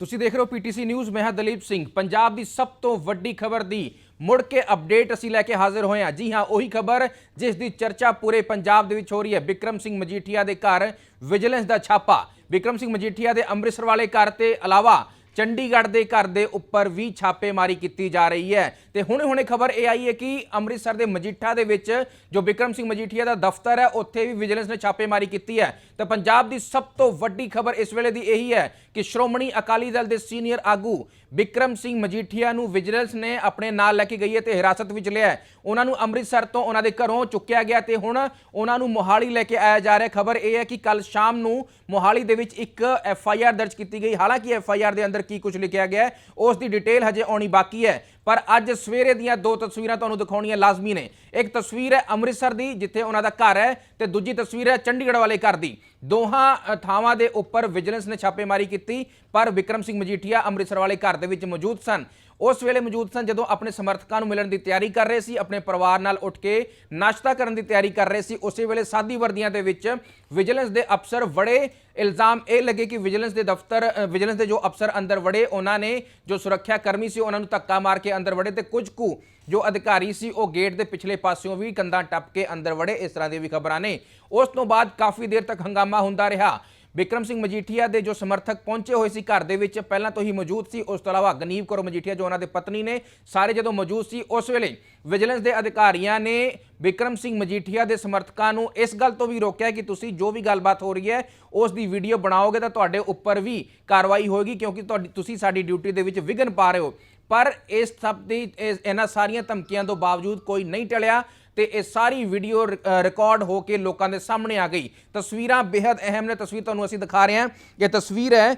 ਤੁਸੀਂ ਦੇਖ ਰਹੇ ਹੋ ਪੀਟੀਸੀ ਨਿਊਜ਼, ਮੈਂ ਹਾਂ ਦਲੀਪ ਸਿੰਘ। ਪੰਜਾਬ ਦੀ ਸਭ ਤੋਂ ਵੱਡੀ ਖਬਰ ਦੀ ਮੁੜ ਕੇ ਅਪਡੇਟ ਅਸੀਂ ਲੈ ਕੇ ਹਾਜ਼ਰ ਹੋਏ ਹਾਂ। ਜੀ ਹਾਂ, ਉਹੀ ਖਬਰ ਜਿਸ ਦੀ ਚਰਚਾ ਪੂਰੇ ਪੰਜਾਬ ਦੇ ਵਿੱਚ ਹੋ ਰਹੀ ਹੈ। ਵਿਕਰਮ ਸਿੰਘ ਮਜੀਠੀਆ ਦੇ ਘਰ ਵਿਜੀਲੈਂਸ ਦਾ ਛਾਪਾ। ਵਿਕਰਮ ਸਿੰਘ ਮਜੀਠੀਆ ਦੇ ਅੰਮ੍ਰਿਤਸਰ ਵਾਲੇ ਘਰ ਤੇ ਇਲਾਵਾ ਚੰਡੀਗੜ੍ਹ ਦੇ ਘਰ ਦੇ ਉੱਪਰ ਵੀ ਛਾਪੇਮਾਰੀ ਕੀਤੀ ਜਾ ਰਹੀ ਹੈ। ਤੇ ਹੁਣੇ-ਹੁਣੇ ਖਬਰ ਇਹ ਆਈ ਹੈ ਕਿ ਅੰਮ੍ਰਿਤਸਰ ਦੇ ਮਜੀਠਾ ਦੇ ਵਿੱਚ ਜੋ ਵਿਕਰਮ ਸਿੰਘ ਮਜੀਠੀਆ ਦਾ ਦਫ਼ਤਰ ਹੈ, ਉੱਥੇ ਵੀ ਵਿਜੀਲੈਂਸ ਨੇ ਛਾਪੇਮਾਰੀ ਕੀਤੀ ਹੈ। ਤੇ ਪੰਜਾਬ ਦੀ ਸਭ ਤੋਂ ਵੱਡੀ ਖਬਰ ਇਸ ਵੇਲੇ ਦੀ ਇਹੀ ਹੈ ਕਿ ਸ਼੍ਰੋਮਣੀ ਅਕਾਲੀ ਦਲ ਦੇ ਸੀਨੀਅਰ ਆਗੂ ਵਿਕਰਮ ਸਿੰਘ ਮਜੀਠੀਆ ਨੂੰ ਵਿਜੀਲੈਂਸ ਨੇ ਆਪਣੇ ਨਾਲ ਲੈ ਕੇ ਗਈ ਹੈ ਤੇ ਹਿਰਾਸਤ ਵਿੱਚ ਲਿਆ ਹੈ। ਉਹਨਾਂ ਨੂੰ ਅੰਮ੍ਰਿਤਸਰ ਤੋਂ ਉਹਨਾਂ ਦੇ ਘਰੋਂ ਚੁੱਕਿਆ ਗਿਆ ਤੇ ਹੁਣ ਉਹਨਾਂ ਨੂੰ ਮੋਹਾਲੀ ਲੈ ਕੇ ਆਇਆ ਜਾ ਰਿਹਾ ਖਬਰ ਇਹ ਹੈ ਕਿ ਕੱਲ ਸ਼ਾਮ ਨੂੰ ਮੋਹਾਲੀ ਦੇ ਵਿੱਚ ਇੱਕ ਐਫ ਆਈ ਆਰ ਦਰਜ ਕੀਤੀ ਗਈ। ਹਾਲਾਂਕਿ ਐਫ ਆਈ ਆਰ ਦੇ ਅੰਦਰ ਕੀ ਕੁਝ ਲਿਖਿਆ ਗਿਆ ਹੈ, ਉਸ ਦੀ ਡਿਟੇਲ ਹਜੇ ਆਉਣੀ ਬਾਕੀ ਹੈ। ਪਰ ਅੱਜ ਸਵੇਰੇ ਦੀਆਂ ਦੋ ਤਸਵੀਰਾਂ ਤੁਹਾਨੂੰ ਦਿਖਾਉਣੀਆਂ ਲਾਜ਼ਮੀ ਨੇ। ਇੱਕ ਤਸਵੀਰ ਹੈ ਅੰਮ੍ਰਿਤਸਰ ਦੀ, ਜਿੱਥੇ ਉਹਨਾਂ ਦਾ ਘਰ ਹੈ, ਤੇ ਦੂਜੀ ਤਸਵੀਰ ਹੈ ਚੰਡੀਗੜ੍ਹ ਵਾਲੇ ਘਰ ਦੀ। ਦੋਹਾਂ ਥਾਵਾਂ ਦੇ ਉੱਪਰ ਵਿਜੀਲੈਂਸ ਨੇ ਛਾਪੇਮਾਰੀ ਕੀਤੀ, ਪਰ ਵਿਕਰਮ ਸਿੰਘ ਮਜੀਠੀਆ ਅੰਮ੍ਰਿਤਸਰ ਵਾਲੇ ਘਰ ਦੇ ਵਿੱਚ ਮੌਜੂਦ ਸਨ। ਉਸ ਵੇਲੇ ਮੌਜੂਦ ਸਨ ਜਦੋਂ ਆਪਣੇ ਸਮਰਥਕਾਂ ਨੂੰ ਮਿਲਣ ਦੀ ਤਿਆਰੀ ਕਰ ਰਹੇ ਸੀ, ਆਪਣੇ ਪਰਿਵਾਰ ਨਾਲ ਉੱਠ ਕੇ ਨਾਸ਼ਤਾ ਕਰਨ ਦੀ ਤਿਆਰੀ ਕਰ ਰਹੇ ਸੀ। ਉਸੇ ਵੇਲੇ ਸਾਦੀ ਵਰਦੀਆਂ ਦੇ ਵਿੱਚ ਵਿਜੀਲੈਂਸ ਦੇ ਅਫਸਰ ਵੜੇ। ਇਲਜ਼ਾਮ ਇਹ ਲੱਗੇ ਕਿ ਵਿਜੀਲੈਂਸ ਦੇ ਦਫ਼ਤਰ ਵਿਜੀਲੈਂਸ ਦੇ ਜੋ ਅਫਸਰ ਅੰਦਰ ਵੜੇ, ਉਹਨਾਂ ਨੇ ਜੋ ਸੁਰੱਖਿਆ ਕਰਮੀ ਸੀ, ਉਹਨਾਂ ਨੂੰ ਧੱਕਾ ਮਾਰ ਕੇ ਅੰਦਰ ਵੜੇ ਤੇ ਕੁਝ ਕੁ ਜੋ ਅਧਿਕਾਰੀ ਸੀ, ਉਹ ਗੇਟ ਦੇ ਪਿਛਲੇ ਪਾਸਿਓਂ ਵੀ ਕੰਧਾਂ ਟੱਪ ਕੇ ਅੰਦਰ ਵੜੇ, ਇਸ ਤਰ੍ਹਾਂ ਦੀਆਂ ਵੀ ਖਬਰਾਂ ਨੇ। ਉਸ ਤੋਂ ਬਾਅਦ ਕਾਫੀ ਦੇਰ ਤੱਕ ਹੰਗਾਮਾ ਹੁੰਦਾ ਰਿਹਾ। ਵਿਕਰਮ ਸਿੰਘ ਮਜੀਠੀਆ ਦੇ ਜੋ ਸਮਰਥਕ ਪਹੁੰਚੇ ਹੋਏ ਸੀ ਘਰ ਦੇ ਵਿੱਚ, ਪਹਿਲਾਂ ਤੋਂ ਹੀ ਮੌਜੂਦ ਸੀ। ਉਸ ਤੋਂ ਇਲਾਵਾ ਗਨੀਵ ਕੌਰ ਮਜੀਠੀਆ, ਜੋ ਉਹਨਾਂ ਦੇ ਪਤਨੀ ਨੇ, ਸਾਰੇ ਜਦੋਂ ਮੌਜੂਦ ਸੀ, ਉਸ ਵੇਲੇ ਵਿਜੀਲੈਂਸ ਦੇ ਅਧਿਕਾਰੀਆਂ ਨੇ ਵਿਕਰਮ ਸਿੰਘ ਮਜੀਠੀਆ ਦੇ ਸਮਰਥਕਾਂ ਨੂੰ ਇਸ ਗੱਲ ਤੋਂ ਵੀ ਰੋਕਿਆ ਕਿ ਤੁਸੀਂ ਜੋ ਵੀ ਗੱਲਬਾਤ ਹੋ ਰਹੀ ਹੈ, ਉਸ ਦੀ ਵੀਡੀਓ ਬਣਾਓਗੇ ਤਾਂ ਤੁਹਾਡੇ ਉੱਪਰ ਵੀ ਕਾਰਵਾਈ ਹੋਏਗੀ, ਕਿਉਂਕਿ ਤੁਹਾਡੀ, ਤੁਸੀਂ ਸਾਡੀ ਡਿਊਟੀ ਦੇ ਵਿੱਚ ਵਿਘਨ ਪਾ ਰਹੇ ਹੋ। ਪਰ ਇਸ ਸਭ ਦੀ ਇਹਨਾਂ ਸਾਰੀਆਂ ਧਮਕੀਆਂ ਤੋਂ ਬਾਵਜੂਦ ਕੋਈ ਨਹੀਂ ਟਲਿਆ। ਤੇ ਇਹ ਸਾਰੀ ਵੀਡੀਓ ਰਿਕਾਰਡ ਹੋ ਕੇ ਲੋਕਾਂ ਦੇ ਸਾਹਮਣੇ ਆ ਗਈ। ਤਸਵੀਰਾਂ ਬੇहद ਅਹਿਮ ਨੇ, ਤਸਵੀਰ ਤੁਹਾਨੂੰ ਅਸੀਂ ਦਿਖਾ ਰਹੇ ਹਾਂ। ਇਹ ਤਸਵੀਰ ਹੈ